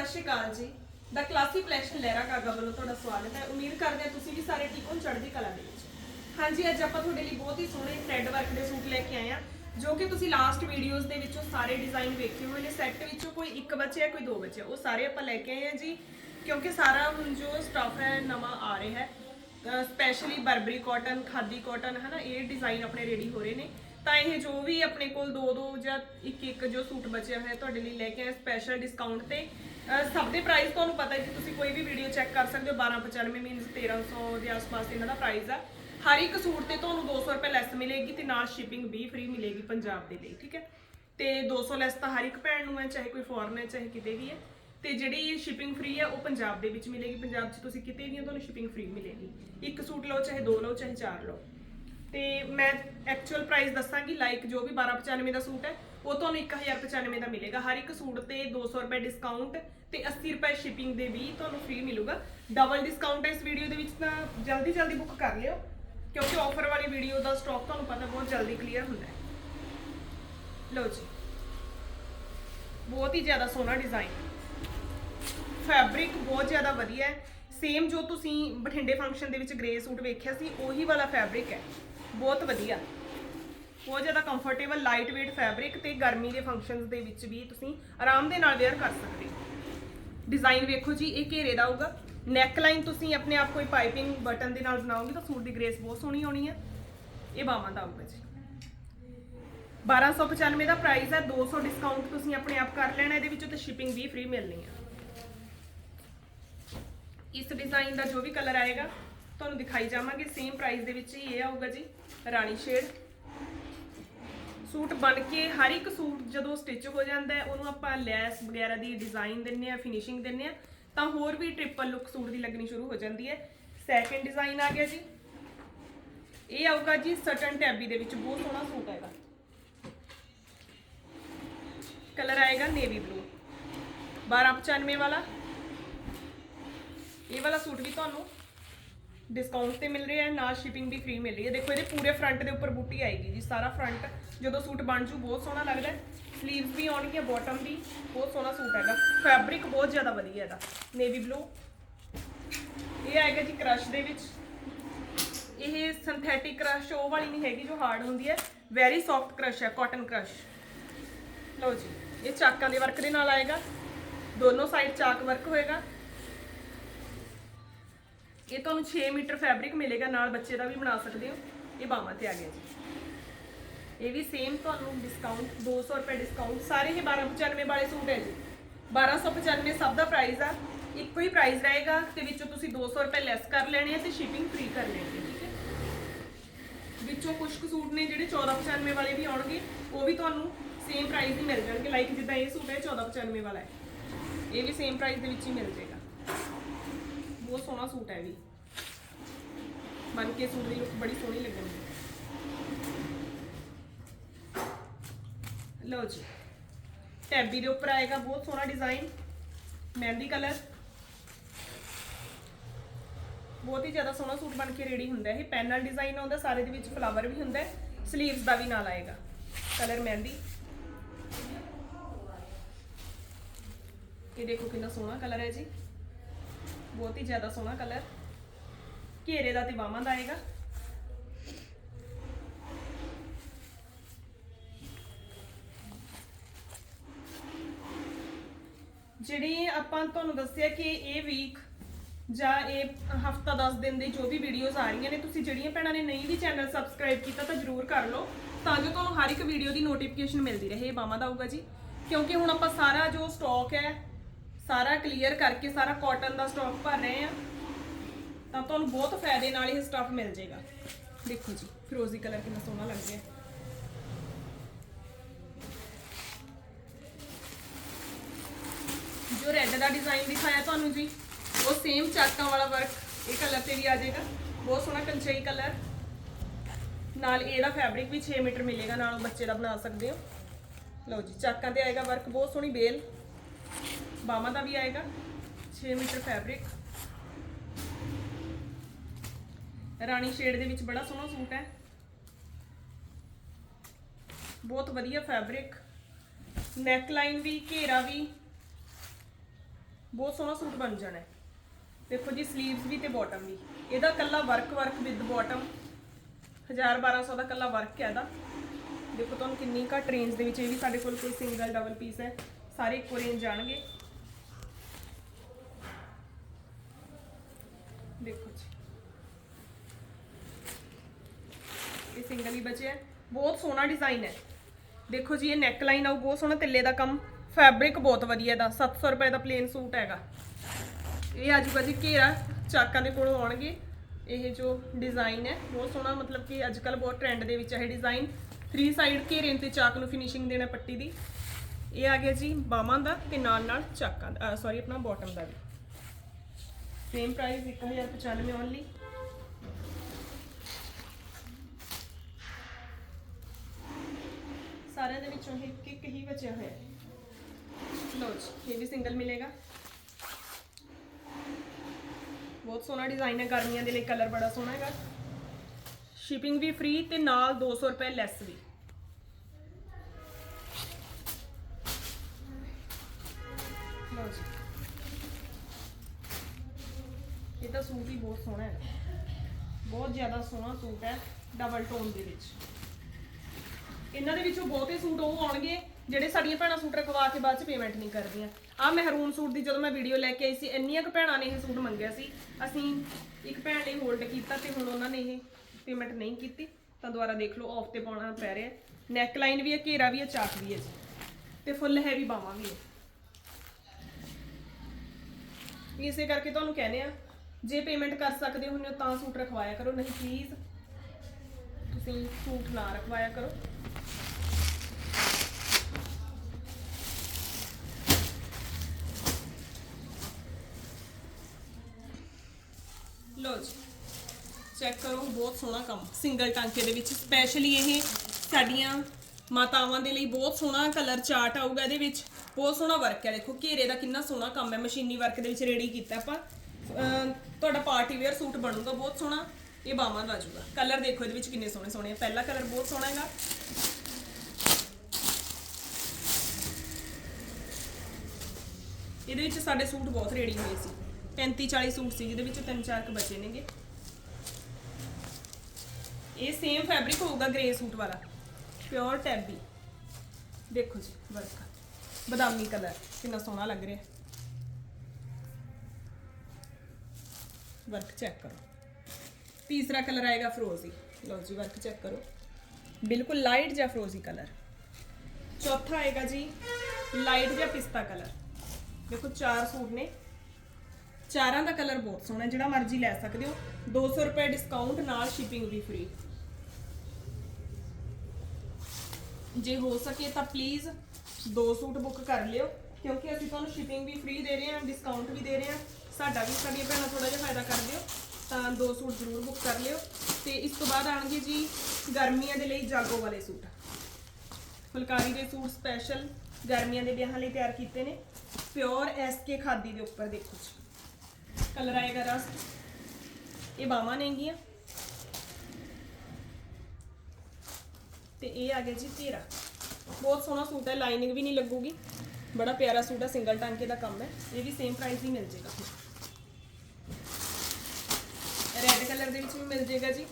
ਸਤਿ ਸ਼੍ਰੀ ਅਕਾਲ ਜੀ। ਦਾ classic collection ਲਹਿਰਾ ਕਾਗਾ ਵੱਲੋਂ ਤੁਹਾਡਾ ਸਵਾਗਤ ਹੈ। ਉਮੀਦ ਕਰਦੇ ਹਾਂ ਤੁਸੀਂ ਵੀ ਸਾਰੇ ਠੀਕ ਹੋ ਚੜ੍ਹਦੀ ਕਲਾ ਦੇ ਵਿੱਚ। ਹਾਂਜੀ, ਅੱਜ ਆਪਾਂ ਤੁਹਾਡੇ ਲਈ ਬਹੁਤ ਹੀ ਸੋਹਣੇ ਥ੍ਰੈਡ ਵਰਕ ਦੇ ਸੂਟ ਲੈ ਕੇ ਆਏ ਆ ਜੋ ਕਿ ਤੁਸੀਂ ਲਾਸਟ ਵੀਡੀਓਜ਼ ਦੇ ਵਿੱਚੋਂ ਸਾਰੇ ਡਿਜ਼ਾਈਨ ਵੇਖੇ ਹੋਏ ਨੇ। ਸੈੱਟ ਵਿੱਚੋਂ ਕੋਈ ਇੱਕ ਬਚਿਆ, ਕੋਈ ਦੋ ਬਚਿਆ। ਉਹ ਸਾਰੇ ਆਪਾਂ ਲੈ ਕੇ ਆਏ ਆ ਜੀ, ਕਿਉਂਕਿ ਸਾਰਾ ਹੁਣ ਜੋ ਸਟਾਫ ਹੈ, ਨਵਾਂ ਆ ਰਿਹਾ ਹੈ। Specially Burberry cotton khadi cotton ਹਨਾ, ਇਹ ਡਿਜ਼ਾਈਨ ਆਪਣੇ ਰੈਡੀ ਹੋ ਰਹੇ ਨੇ। ਤਾਂ ਇਹ ਜੋ ਵੀ ਆਪਣੇ ਕੋਲ ਦੋ ਦੋ ਜਾਂ ਇੱਕ ਇੱਕ ਜੋ ਸੂਟ ਬਚਿਆ ਹੋਇਆ, ਤੁਹਾਡੇ ਲਈ ਲੈ ਕੇ ਆਏ ਸਪੈਸ਼ਲ ਡਿਸਕਾਊਂਟ ਤੇ। ਸਭ ਦੇ ਪ੍ਰਾਈਸ ਤੁਹਾਨੂੰ ਪਤਾ ਹੈ ਕਿ ਤੁਸੀਂ ਕੋਈ ਵੀ ਵੀਡੀਓ ਚੈੱਕ ਕਰ ਸਕਦੇ ਹੋ 1295 ਮੀਨਸ 1300 ਦੇ ਆਸ-ਪਾਸ ਇਹਨਾਂ ਦਾ ਪ੍ਰਾਈਸ ਆ। ਹਰ ਇੱਕ ਸੂਟ ਤੇ ਤੁਹਾਨੂੰ 200 ਰੁਪਏ ਲੈਸ ਮਿਲੇਗੀ ਤੇ ਨਾਲ ਸ਼ਿਪਿੰਗ ਵੀ ਫ੍ਰੀ ਮਿਲੇਗੀ ਪੰਜਾਬ ਦੇ ਲਈ, ਠੀਕ ਹੈ? ਤੇ 200 ਲੈਸ ਤਾਂ ਹਰ ਇੱਕ ਭੈਣ ਨੂੰ ਹੈ, ਚਾਹੇ ਕੋਈ ਫੋਰਨ ਹੈ, ਚਾਹੇ ਕਿਤੇ ਵੀ ਹੈ। ਤੇ ਜਿਹੜੀ ਸ਼ਿਪਿੰਗ ਫ੍ਰੀ ਹੈ, ਉਹ ਪੰਜਾਬ ਦੇ ਵਿੱਚ ਮਿਲੇਗੀ। ਪੰਜਾਬ 'ਚ ਤੁਸੀਂ ਕਿਤੇ ਵੀ ਹੋ, ਤੁਹਾਨੂੰ ਸ਼ਿਪਿੰਗ ਫ੍ਰੀ ਮਿਲੇਗੀ। ਇੱਕ ਸੂਟ ਲਓ, ਚਾਹੇ ਦੋ ਲਓ, ਚਾਹੇ ਚਾਰ ਲਓ। ਤੇ ਮੈਂ ਐਕਚੁਅਲ ਪ੍ਰਾਈਸ ਦੱਸਾਂਗੀ ਲਾਈਕ ਜੋ ਵੀ 1295 ਦਾ ਸੂਟ ਹੈ ਉਹ ਤੁਹਾਨੂੰ 1095 ਦਾ ਮਿਲੇਗਾ। ਹਰ ਇੱਕ ਸੂਟ ਤੇ 200 ਰੁਪਏ ਡਿਸਕਾਊਂਟ ਤੇ 80 ਰੁਪਏ ਸ਼ਿਪਿੰਗ ਦੇ ਵੀ ਤੁਹਾਨੂੰ ਫ੍ਰੀ ਮਿਲੂਗਾ। ਡਬਲ ਡਿਸਕਾਊਂਟ ਹੈ ਇਸ ਵੀਡੀਓ ਦੇ ਵਿੱਚ ਤਾਂ ਜਲਦੀ ਜਲਦੀ ਬੁੱਕ ਕਰ ਲਿਓ। ਕਿਉਂਕਿ ਆਫਰ ਵਾਲੀ ਵੀਡੀਓ ਦਾ ਸਟਾਕ ਤੁਹਾਨੂੰ ਪਤਾ ਬਹੁਤ ਜਲਦੀ ਕਲੀਅਰ ਹੁੰਦਾ ਹੈ। ਲਓ ਜੀ। ਬਹੁਤ ਹੀ ਜ਼ਿਆਦਾ ਸੋਹਣਾ ਡਿਜ਼ਾਈਨ ਫੈਬਰਿਕ ਬਹੁਤ ਜ਼ਿਆਦਾ ਵਧੀਆ ਹੈ। ਸੇਮ ਜੋ ਤੁਸੀਂ ਬਠਿੰਡੇ ਫੰਕਸ਼ਨ ਦੇ ਵਿੱਚ ਗ੍ਰੇ ਸੂਟ ਵੇਖਿਆ ਸੀ, ਉਹੀ ਵਾਲਾ ਫੈਬਰਿਕ ਹੈ। ਬਹੁਤ ਵਧੀਆ। ਬਹੁਤ ਜ਼ਿਆਦਾ ਕੰਫਰਟੇਬਲ ਲਾਈਟ weight ਫੈਬਰਿਕ ਤੇ ਗਰਮੀ ਦੇ ਫੰਕਸ਼ਨਸ ਦੇ ਵਿੱਚ ਵੀ ਤੁਸੀਂ ਆਰਾਮ ਦੇ ਨਾਲ ਵੇਅਰ ਕਰ ਸਕਦੇ ਹੋ। ਡਿਜ਼ਾਈਨ ਵੇਖੋ ਜੀ, ਇਹ ਘੇਰੇ ਦਾ ਹੋਊਗਾ। ਨੈਕ ਲਾਈਨ ਤੁਸੀਂ ਆਪਣੇ ਆਪ ਕੋਈ ਪਾਈਪਿੰਗ ਬਟਨ ਦੇ ਨਾਲ ਬਣਾਓਗੇ ਤਾਂ ਸੂਟ ਦੀ ਗ੍ਰੇਸ ਬਹੁਤ ਸੋਹਣੀ ਆਉਣੀ ਹੈ। ਇਹ ਬਾਵਾਂ ਦਾ ਆਊਗਾ ਜੀ। 1295 ਦਾ ਪ੍ਰਾਈਸ ਹੈ 200 ਡਿਸਕਾਊਂਟ ਤੁਸੀਂ ਆਪਣੇ ਆਪ ਕਰ ਲੈਣਾ, ਇਹਦੇ ਵਿੱਚੋਂ ਤੇ ਸ਼ਿਪਿੰਗ ਵੀ ਫ੍ਰੀ ਮਿਲਣੀ ਹੈ। ਇਸ ਡਿਜ਼ਾਈਨ ਦਾ ਜੋ ਵੀ ਕਲਰ ਆਏਗਾ, ਤੁਹਾਨੂੰ ਦਿਖਾਈ ਜਾਵਾਂਗੇ ਸੇਮ ਪ੍ਰਾਈਸ ਦੇ ਵਿੱਚ ਹੀ ਇਹ ਆਊਗਾ ਜੀ, ਰਾਣੀ ਸ਼ੇਡ ਸੂਟ ਬਣ ਕੇ ਹਰ ਇੱਕ ਸੂਟ ਜਦੋਂ ਸਟਿਚ ਹੋ ਜਾਂਦਾ ਹੈ, ਉਹਨੂੰ ਆਪਾਂ ਲੈਸ ਵਗੈਰਾ ਦੀ ਡਿਜ਼ਾਈਨ ਦਿੰਨੇ ਆ ਫਿਨਿਸ਼ਿੰਗ ਦਿੰਨੇ ਆ ਤਾਂ ਹੋਰ ਵੀ ਟ੍ਰਿਪਲ ਲੁੱਕ ਸੂਟ ਦੀ ਲੱਗਣੀ ਸ਼ੁਰੂ ਹੋ ਜਾਂਦੀ ਹੈ। ਸੈਕੰਡ ਡਿਜ਼ਾਈਨ ਆ ਗਿਆ ਜੀ। ਇਹ ਆਊਗਾ ਜੀ ਸਟਨ ਟੈਬੀ ਦੇ ਵਿੱਚ, ਬਹੁਤ ਸੋਹਣਾ ਸੂਟ ਆਏਗਾ। ਕਲਰ ਆਏਗਾ ਨੇਵੀ ਬਲੂ 1295 ਵਾਲਾ। ਇਹ ਵਾਲਾ ਸੂਟ ਵੀ ਤੁਹਾਨੂੰ ਡਿਸਕਾਊਂਟ ਤੇ ਮਿਲ ਰਿਹਾ ਹੈ ਨਾਲ ਸ਼ਿਪਿੰਗ ਵੀ ਫ੍ਰੀ ਮਿਲ ਰਹੀ ਹੈ। ਦੇਖੋ, ਇਹਦੇ ਪੂਰੇ ਫਰੰਟ ਦੇ ਉੱਪਰ ਬੂਟੀ ਆਏਗੀ ਜੀ। ਸਾਰਾ ਫਰੰਟ ਜਦੋਂ ਸੂਟ ਬਣ ਜੂ, ਬਹੁਤ ਸੋਹਣਾ ਲੱਗਦਾ ਹੈ। ਸਲੀਵਸ ਵੀ ਆਉਣਗੀਆਂ ਬਾਟਮ ਵੀ। ਬਹੁਤ ਸੋਹਣਾ ਸੂਟ ਹੈਗਾ। ਫੈਬਰਿਕ ਬਹੁਤ ਜ਼ਿਆਦਾ ਵਧੀਆ ਇਹਦਾ ਨੇਵੀ ਬਲੂ ਇਹ ਆਏਗਾ ਜੀ ਕ੍ਰਸ਼ ਦੇ ਵਿੱਚ। ਇਹ ਸਿੰਥੈਟਿਕ ਕ੍ਰਸ਼ ਉਹ ਵਾਲੀ ਨਹੀਂ ਹੈਗੀ ਜੋ ਹਾਰਡ ਹੁੰਦੀ ਹੈ। ਵੈਰੀ ਸੌਫਟ ਕ੍ਰਸ਼ ਹੈ ਕਾਟਨ ਕ੍ਰਸ਼ ਲਓ ਜੀ, ਇਹ ਚਾਕਾਂ ਦੇ ਵਰਕ ਦੇ ਨਾਲ ਆਏਗਾ। ਦੋਨੋਂ ਸਾਈਡ ਚਾਕ ਵਰਕ ਹੋਏਗਾ। ਇਹ ਤੁਹਾਨੂੰ 6 ਮੀਟਰ ਫੈਬਰਿਕ ਮਿਲੇਗਾ, ਨਾਲ ਬੱਚੇ ਦਾ ਵੀ ਬਣਾ ਸਕਦੇ ਹੋ। ਇਹ ਬਾਹਾਂ ਤੇ ਆ ਗਿਆ ਜੀ। ਇਹ ਵੀ ਸੇਮ ਤੁਹਾਨੂੰ ਡਿਸਕਾਊਂਟ 200 ਰੁਪਏ ਡਿਸਕਾਊਂਟ ਸਾਰੇ ਇਹ 1295 ਵਾਲੇ ਸੂਟ ਹੈ ਜੀ। 1295 ਸਭ ਦਾ ਪ੍ਰਾਈਸ ਆ। ਇੱਕੋ ਹੀ ਪ੍ਰਾਈਸ ਰਹੇਗਾ, ਤੇ ਵਿੱਚੋਂ ਤੁਸੀਂ 200 ਰੁਪਏ ਲੈਸ ਕਰ ਲੈਣੇ ਆ ਤੇ ਸ਼ਿਪਿੰਗ ਫ੍ਰੀ ਕਰ ਲੈਣੀ ਹੈ, ਠੀਕ ਹੈ? ਵਿੱਚੋਂ ਕੁਝ ਕੁ ਸੂਟ ਨੇ ਜਿਹੜੇ 1495 ਵਾਲੇ ਵੀ ਆਉਣਗੇ, ਉਹ ਵੀ ਤੁਹਾਨੂੰ ਸੇਮ ਪ੍ਰਾਈਸ ਹੀ ਮਿਲ ਜਾਣਗੇ। ਲਾਈਕ ਜਿੱਦਾਂ ਇਹ ਸੂਟ ਹੈ 1495 ਵਾਲਾ ਹੈ। ਇਹ ਵੀ ਸੇਮ ਪ੍ਰਾਈਸ ਦੇ ਵਿੱਚ ਹੀ ਮਿਲ ਜਾਏਗਾ। ਬਹੁਤ ਸੋਹਣਾ ਸੂਟ ਹੈ ਵੀ। ਬਣ ਕੇ ਸੂਟ ਦੀ ਲੁੱਕ ਬੜੀ ਸੋਹਣੀ ਲੱਗਣੀ ਲਓ ਜੀ, ਟੈਬੀ ਦੇ ਉੱਪਰ ਆਏਗਾ ਬਹੁਤ ਸੋਹਣਾ ਡਿਜ਼ਾਈਨ ਮਹਿੰਦੀ ਕਲਰ ਬਹੁਤ ਹੀ ਜ਼ਿਆਦਾ ਸੋਹਣਾ ਸੂਟ ਬਣ ਕੇ ਰੈਡੀ ਹੁੰਦਾ ਇਹ। ਪੈਨਲ ਡਿਜ਼ਾਈਨ ਆਉਂਦਾ, ਸਾਰੇ ਦੇ ਵਿੱਚ ਫਲਾਵਰ ਵੀ ਹੁੰਦਾ ਸਲੀਵਸ ਦਾ ਵੀ ਨਾਲ ਆਏਗਾ। ਕਲਰ ਮਹਿੰਦੀ। ਇਹ ਦੇਖੋ ਕਿੰਨਾ ਸੋਹਣਾ ਕਲਰ ਹੈ ਜੀ। ਬਹੁਤ ਹੀ ਜ਼ਿਆਦਾ ਸੋਹਣਾ ਕਲਰ ਘੇਰੇ ਦਾ ਤੇ ਬਾਹਾਂ ਦਾ ਆਏਗਾ। ਜਿਹੜੀ ਆਪਾਂ ਤੁਹਾਨੂੰ ਦੱਸਿਆ ਕਿ ਇਹ ਵੀਕ ਜਾਂ ਇਹ ਹਫਤਾ 10 ਦਿਨ ਦੇ ਜੋ ਵੀ ਵੀਡੀਓਜ਼ ਆ ਰਹੀਆਂ ਨੇ, ਤੁਸੀਂ ਜਿਹੜੀਆਂ ਭੈਣਾਂ ਨੇ ਨਹੀਂ ਵੀ ਚੈਨਲ ਸਬਸਕ੍ਰਾਈਬ ਕੀਤਾ ਤਾਂ ਜਰੂਰ ਕਰ ਲਓ, ਤਾਂ ਜੋ ਤੁਹਾਨੂੰ ਹਰ ਇੱਕ ਵੀਡੀਓ ਦੀ ਨੋਟੀਫਿਕੇਸ਼ਨ ਮਿਲਦੀ ਰਹੇ। ਇਹ ਬਾਹਾਂ ਦਾ ਆਊਗਾ ਜੀ। ਕਿਉਂਕਿ ਹੁਣ ਆਪਾਂ ਸਾਰਾ ਜੋ ਸਟਾਕ ਹੈ ਸਾਰਾ ਕਲੀਅਰ ਕਰਕੇ ਸਾਰਾ ਕਾਟਨ ਦਾ ਸਟਾਕ ਭਰ ਰਹੇ ਆ ਤਾਂ ਤੁਹਾਨੂੰ ਬਹੁਤ ਫਾਇਦੇ ਨਾਲ ਇਹ ਸਟਾਫ ਮਿਲ ਜਾਏਗਾ। ਦੇਖੋ ਜੀ, ਫਿਰੋਜ਼ੀ ਕਲਰ ਕਿੰਨਾ ਸੋਹਣਾ ਲੱਗ ਰਿਹਾ। ਜੋ ਰੈੱਡ ਦਾ ਡਿਜ਼ਾਈਨ ਦਿਖਾਇਆ ਤੁਹਾਨੂੰ ਜੀ, ਉਹ ਸੇਮ ਚਾਕਾਂ ਵਾਲਾ ਵਰਕ ਇਹ ਕਲਰ ਤੇ ਵੀ ਆ ਜਾਏਗਾ। ਬਹੁਤ ਸੋਹਣਾ ਕੰਚਈ ਕਲਰ ਨਾਲ ਇਹਦਾ ਫੈਬਰਿਕ ਵੀ 6 ਮੀਟਰ ਮਿਲੇਗਾ, ਨਾਲ ਬੱਚੇ ਦਾ ਬਣਾ ਸਕਦੇ ਹੋ। ਲਓ ਜੀ, ਚਾਕਾਂ ਤੇ ਆਏਗਾ ਵਰਕ ਬਹੁਤ ਸੋਹਣੀ ਬੇਲ। ਬਾਹਾਂ ਦਾ ਵੀ ਆਏਗਾ 6 ਮੀਟਰ ਫੈਬਰਿਕ ਰਾਣੀ ਸ਼ੇਡ ਦੇ ਵਿੱਚ ਬੜਾ ਸੋਹਣਾ ਸੂਟ ਹੈ। ਬਹੁਤ ਵਧੀਆ ਫੈਬਰਿਕ ਨੈਕ ਲਾਈਨ ਵੀ, ਘੇਰਾ ਵੀ, ਬਹੁਤ ਸੋਹਣਾ ਸੂਟ ਬਣ ਜਾਣਾ ਦੇਖੋ ਜੀ 슬ੀਵਸ ਵੀ ਤੇ ਬਾਟਮ ਵੀ। ਇਹਦਾ ਕੱਲਾ ਵਰਕ ਵਰਕ ਵਿਦ ਬਾਟਮ 1000 1200 ਦਾ ਕੱਲਾ ਵਰਕ ਹੈ ਇਹਦਾ। ਦੇਖੋ ਤੁਹਾਨੂੰ ਕਿੰਨੀ ਘੱਟ ਰੇਂਜ ਦੇ ਵਿੱਚ ਇਹ ਵੀ ਸਾਡੇ ਕੋਲ ਕੋਈ ਸਿੰਗਲ ਡਬਲ ਪੀਸ ਹੈ। ਸਾਰੇ ਇੱਕੋ ਰੇਂਜ ਜਾਣਗੇ ਦੇਖੋ ਜੀ ਇਹ ਸਿੰਗਲ ਹੀ ਬਚਿਆ ਬਹੁਤ ਸੋਹਣਾ ਡਿਜ਼ਾਈਨ ਹੈ। ਦੇਖੋ ਜੀ, ਇਹ ਨੈਕ ਲਾਈਨ ਆਉ ਬਹੁਤ ਸੋਹਣਾ ਤਿੱਲੇ ਦਾ ਕੰਮ। ਫੈਬਰਿਕ ਬਹੁਤ ਵਧੀਆ ਦਾ 700 ਰੁਪਏ ਦਾ ਪਲੇਨ ਸੂਟ ਹੈਗਾ। ਇਹ ਆਜੂਗਾ ਜੀ ਘੇਰਾ। ਚਾਕਾਂ ਦੇ ਕੋਲੋਂ ਆਉਣਗੇ। ਇਹ ਜੋ ਡਿਜ਼ਾਈਨ ਹੈ, ਬਹੁਤ ਸੋਹਣਾ, ਮਤਲਬ ਕਿ ਅੱਜ ਕੱਲ ਬਹੁਤ ਟ੍ਰੈਂਡ ਦੇ ਵਿੱਚ ਹੈ ਇਹ ਡਿਜ਼ਾਈਨ 3 ਸਾਈਡ ਘੇਰੇ ਤੇ ਚਾਕ ਨੂੰ ਫਿਨਿਸ਼ਿੰਗ ਦੇਣਾ ਪੱਟੀ ਦੀ। ਇਹ ਆ ਗਿਆ ਜੀ ਬਾਹਾਂ ਦਾ ਤੇ ਨਾਲ ਨਾਲ ਚਾਕਾਂ ਦਾ ਸੌਰੀ ਆਪਣਾ ਬਾਟਮ ਦਾ ਵੀ। ਸੇਮ ਪ੍ਰਾਈਸ 1095 ਓਨਲੀ ਸਾਰਿਆਂ ਦੇ ਵਿੱਚੋਂ ਇੱਕ ਇੱਕ ਹੀ ਬਚਿਆ ਹੋਇਆ ਹੈ। ਲੋ ਜੀ, ਇਹ ਵੀ ਸਿੰਗਲ ਮਿਲੇਗਾ। ਬਹੁਤ ਸੋਹਣਾ ਡਿਜ਼ਾਈਨ ਹੈ, ਗਰਮੀਆਂ ਦੇ ਲਈ ਕਲਰ ਬੜਾ ਸੋਹਣਾ ਹੈਗਾ। ਸ਼ਿਪਿੰਗ ਵੀ ਫ੍ਰੀ ਤੇ ਨਾਲ 200 ਰੁਪਏ ਲੈਸ ਵੀ। ਲਓ ਜੀ। ਇਹ ਤਾਂ ਸੂਟ ਹੀ ਬਹੁਤ ਸੋਹਣਾ ਹੈ ਬਹੁਤ ਜ਼ਿਆਦਾ ਸੋਹਣਾ ਸੂਟ ਹੈ ਡਬਲ ਟੋਨ ਦੇ ਵਿੱਚ। ਇਹਨਾਂ ਦੇ ਵਿੱਚੋਂ ਬਹੁਤੇ ਸੂਟ ਉਹ ਆਉਣਗੇ ਜਿਹੜੇ ਸਾਡੀਆਂ ਭੈਣਾਂ ਸੂਟ ਰਖਵਾ ਕੇ ਬਾਅਦ ਚ ਪੇਮੈਂਟ ਨਹੀਂ ਕਰਦੀਆਂ। ਆ ਮਹਿਰੂਨ ਸੂਟ ਦੀ ਜਦੋਂ ਮੈਂ ਵੀਡੀਓ ਲੈ ਕੇ ਆਈ ਸੀ, ਇੰਨੀਆਂ ਕੁ ਭੈਣਾਂ ਨੇ ਇਹ ਸੂਟ ਮੰਗਿਆ ਸੀ। ਅਸੀਂ ਇੱਕ ਭੈਣ ਲਈ ਹੋਲਡ ਕੀਤਾ ਤੇ ਹੁਣ ਉਹਨਾਂ ਨੇ ਇਹ ਪੇਮੈਂਟ ਨਹੀਂ ਕੀਤੀ। ਤਾਂ ਦੁਬਾਰਾ ਦੇਖ ਲਓ ਆਫ ਤੇ ਪਾਉਣਾ ਪੈ ਰਿਹਾ। ਨੈਕ ਲਾਈਨ ਵੀ ਹੈ, ਘੇਰਾ ਵੀ ਹੈ, ਚਾਕ ਵੀ ਹੈ ਜੀ। ਤੇ ਫੁੱਲ ਹੈਵੀ ਬਾਹਾਂ ਵੀ ਹੈ। ਇਸੇ ਕਰਕੇ ਤੁਹਾਨੂੰ ਕਹਿੰਦੇ ਆ, ਜੇ ਪੇਮੈਂਟ ਕਰ ਸਕਦੇ ਹੋ ਤਾਂ ਸੂਟ ਰਖਵਾਇਆ ਕਰੋ, ਨਹੀਂ ਪਲੀਜ਼ ਤੁਸੀਂ ਸੂਟ ਨਾ ਰਖਵਾਇਆ ਕਰੋ। ਲੋ ਜੀ ਚੈੱਕ ਕਰੋ, ਬਹੁਤ ਸੋਹਣਾ ਕੰਮ ਸਿੰਗਲ ਟਾਂਕੇ ਦੇ ਵਿੱਚ ਸਪੈਸ਼ਲੀ ਇਹ ਸਾਡੀਆਂ ਮਾਤਾਵਾਂ ਦੇ ਲਈ ਬਹੁਤ ਸੋਹਣਾ ਕਲਰ ਚਾਰਟ ਆਊਗਾ ਇਹਦੇ ਵਿੱਚ, ਬਹੁਤ ਸੋਹਣਾ ਵਰਕ ਹੈ, ਦੇਖੋ ਘੇਰੇ ਦਾ ਕਿੰਨਾ ਸੋਹਣਾ ਕੰਮ ਹੈ, ਮਸ਼ੀਨੀ ਵਰਕ ਦੇ ਵਿੱਚ ਰੈਡੀ ਕੀਤਾ ਆਪਾਂ। ਅਮ ਤੁਹਾਡਾ ਪਾਰਟੀ ਵੇਅਰ ਸੂਟ ਬਣੂਗਾ, ਬਹੁਤ ਸੋਹਣਾ, ਇਹ ਬਾਹਾਂ ਦਾ ਆਜੂਗਾ ਕਲਰ ਦੇਖੋ ਇਹਦੇ ਵਿੱਚ ਕਿੰਨੇ ਸੋਹਣੇ ਸੋਹਣੇ ਆ, ਪਹਿਲਾ ਕਲਰ ਬਹੁਤ ਸੋਹਣਾ ਹੈਗਾ। ਇਹਦੇ ਵਿੱਚ ਸਾਡੇ ਸੂਟ ਬਹੁਤ ਰੇਡੀ ਹੋਏ ਸੀ। 35 40 ਸੂਟ ਸੀ, ਜਿਹਦੇ ਵਿੱਚੋਂ ਤਿੰਨ ਚਾਰ ਕ ਬਚੇ ਨੇਗੇ। ਇਹ ਸੇਮ ਫੈਬਰਿਕ ਹੋਊਗਾ ਗ੍ਰੇ ਸੂਟ ਵਾਲਾ। ਪਿਓਰ ਟੈਬੀ ਦੇਖੋ ਜੀ ਵਰਕ ਬਦਾਮੀ ਕਲਰ ਕਿੰਨਾ ਸੋਹਣਾ ਲੱਗ ਰਿਹਾ। ਵਰਕ ਚੈੱਕ ਕਰੋ। ਤੀਸਰਾ ਕਲਰ ਆਏਗਾ ਫਰੋਜ਼ੀ ਲਓ ਜੀ ਵਰਕ ਚੈੱਕ ਕਰੋ। ਬਿਲਕੁਲ ਲਾਈਟ ਜਿਹਾ ਫਰੋਜ਼ੀ ਕਲਰ ਚੌਥਾ ਆਏਗਾ ਜੀ ਲਾਈਟ ਜਿਹਾ ਪਿਸਤਾ ਕਲਰ ਦੇਖੋ, ਚਾਰ ਸੂਟ ਨੇ। ਚਾਰਾਂ ਦਾ ਕਲਰ ਬਹੁਤ ਸੋਹਣਾ ਜਿਹੜਾ ਮਰਜ਼ੀ ਲੈ ਸਕਦੇ ਹੋ। 200 ਰੁਪਏ ਡਿਸਕਾਊਂਟ ਨਾਲ ਸ਼ਿਪਿੰਗ ਵੀ ਫ੍ਰੀ ਜੇ ਹੋ ਸਕੇ ਤਾਂ ਪਲੀਜ਼ ਦੋ ਸੂਟ ਬੁੱਕ ਕਰ ਲਿਓ, ਕਿਉਂਕਿ ਅਸੀਂ ਤੁਹਾਨੂੰ ਸ਼ਿਪਿੰਗ ਵੀ ਫ੍ਰੀ ਦੇ ਰਹੇ ਹਾਂ ਡਿਸਕਾਊਂਟ ਵੀ ਦੇ ਰਹੇ ਹਾਂ। ਸਾਡਾ ਵੀ, ਸਾਡੀਆਂ ਭੈਣਾਂ ਥੋੜਾ ਜਿਹਾ ਫਾਇਦਾ ਕਰ ਦਿਓ, ਤਾਂ ਦੋ ਸੂਟ ਜ਼ਰੂਰ ਬੁੱਕ ਕਰ ਲਿਓ। ਤੇ ਇਸ ਤੋਂ ਬਾਅਦ ਆਣਗੇ ਜੀ ਗਰਮੀਆਂ ਦੇ ਲਈ ਜਾਗੋ ਵਾਲੇ ਸੂਟ। ਫੁਲਕਾਰੀ ਦੇ ਸੂਟ ਸਪੈਸ਼ਲ ਗਰਮੀਆਂ ਦੇ ਵਿਆਹਾਂ ਲਈ ਤਿਆਰ ਕੀਤੇ ਨੇ। ਪਿਓਰ ਐਸਕੇ ਖਾਦੀ ਦੇ ਉੱਪਰ ਦੇਖੋ ਜੀ। ਕਲਰ ਆਏਗਾ ਰਸਟ ਇਹ ਬਾਹਾਂ ਨੇਗੀਆਂ ਤੇ ਇਹ ਆ ਗਿਆ ਜੀ ਤੇਰਾ ਬਹੁਤ ਸੋਹਣਾ ਸੂਟ ਹੈ ਲਾਈਨਿੰਗ ਵੀ ਨਹੀਂ ਲੱਗੂਗੀ। ਬੜਾ ਪਿਆਰਾ ਸੂਟ ਹੈ ਸਿੰਗਲ ਟਾਂਕੇ ਦਾ ਕੰਮ ਹੈ। ਇਹ ਵੀ ਸੇਮ ਪ੍ਰਾਈਸ ਹੀ ਮਿਲ ਜੇਗਾ। ਰੈੱਡ ਕਲਰ ਦੇ ਵਿੱਚ ਵੀ ਮਿਲ ਜੇਗਾ ਜੀ।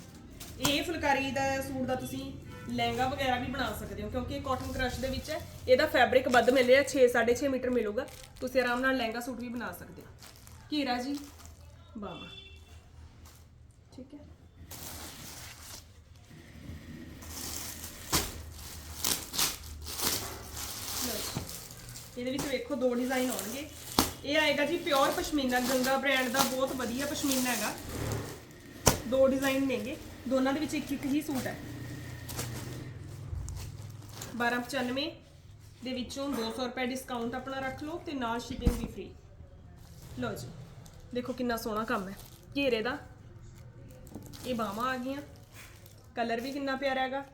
ਇਹ ਫੁਲਕਾਰੀ ਦਾ ਸੂਟ ਦਾ ਤੁਸੀਂ ਲਹਿੰਗਾ ਵਗੈਰਾ ਵੀ ਬਣਾ ਸਕਦੇ ਹੋ, ਕਿਉਂਕਿ ਇਹ ਕਾਟਨ ਕ੍ਰਸ਼ ਦੇ ਵਿੱਚ ਹੈ, ਇਹਦਾ ਫੈਬਰਿਕ ਵੱਧ ਮਿਲ ਰਿਹਾ 6 6.5 ਮੀਟਰ ਮਿਲੂਗਾ, ਤੁਸੀਂ ਆਰਾਮ ਨਾਲ ਲਹਿੰਗਾ ਸੂਟ ਵੀ ਬਣਾ ਸਕਦੇ ਹੋ। ਘੇਰਾ ਜੀ ਬਾਵਾ ਠੀਕ ਹੈ। ਇਹਦੇ ਵਿੱਚ ਵੇਖੋ ਦੋ ਡਿਜ਼ਾਈਨ ਆਉਣਗੇ। ਇਹ ਆਏਗਾ ਜੀ ਪਿਓਰ ਪਸ਼ਮੀਨਾ, ਗੰਗਾ ਬ੍ਰਾਂਡ ਦਾ ਬਹੁਤ ਵਧੀਆ ਪਸ਼ਮੀਨਾ ਹੈਗਾ। ਦੋ ਡਿਜ਼ਾਈਨ ਨੇਗੇ, ਦੋਨਾਂ ਦੇ ਵਿੱਚ ਇੱਕ ਇੱਕ ਹੀ ਸੂਟ ਹੈ। 1295 ਦੇ ਵਿੱਚੋਂ 200 ਰੁਪਏ ਡਿਸਕਾਊਂਟ ਆਪਣਾ ਰੱਖ ਲਓ ਤੇ ਨਾਲ ਸ਼ਿਪਿੰਗ ਵੀ ਫ੍ਰੀ ਲਓ ਜੀ, ਦੇਖੋ ਕਿੰਨਾ ਸੋਹਣਾ ਕੰਮ ਹੈ। ਘੇਰੇ ਦਾ, ਇਹ ਬਾਹਾਂ ਆ ਗਈਆਂ। ਕਲਰ ਵੀ ਕਿੰਨਾ ਪਿਆਰਾ ਹੈਗਾ।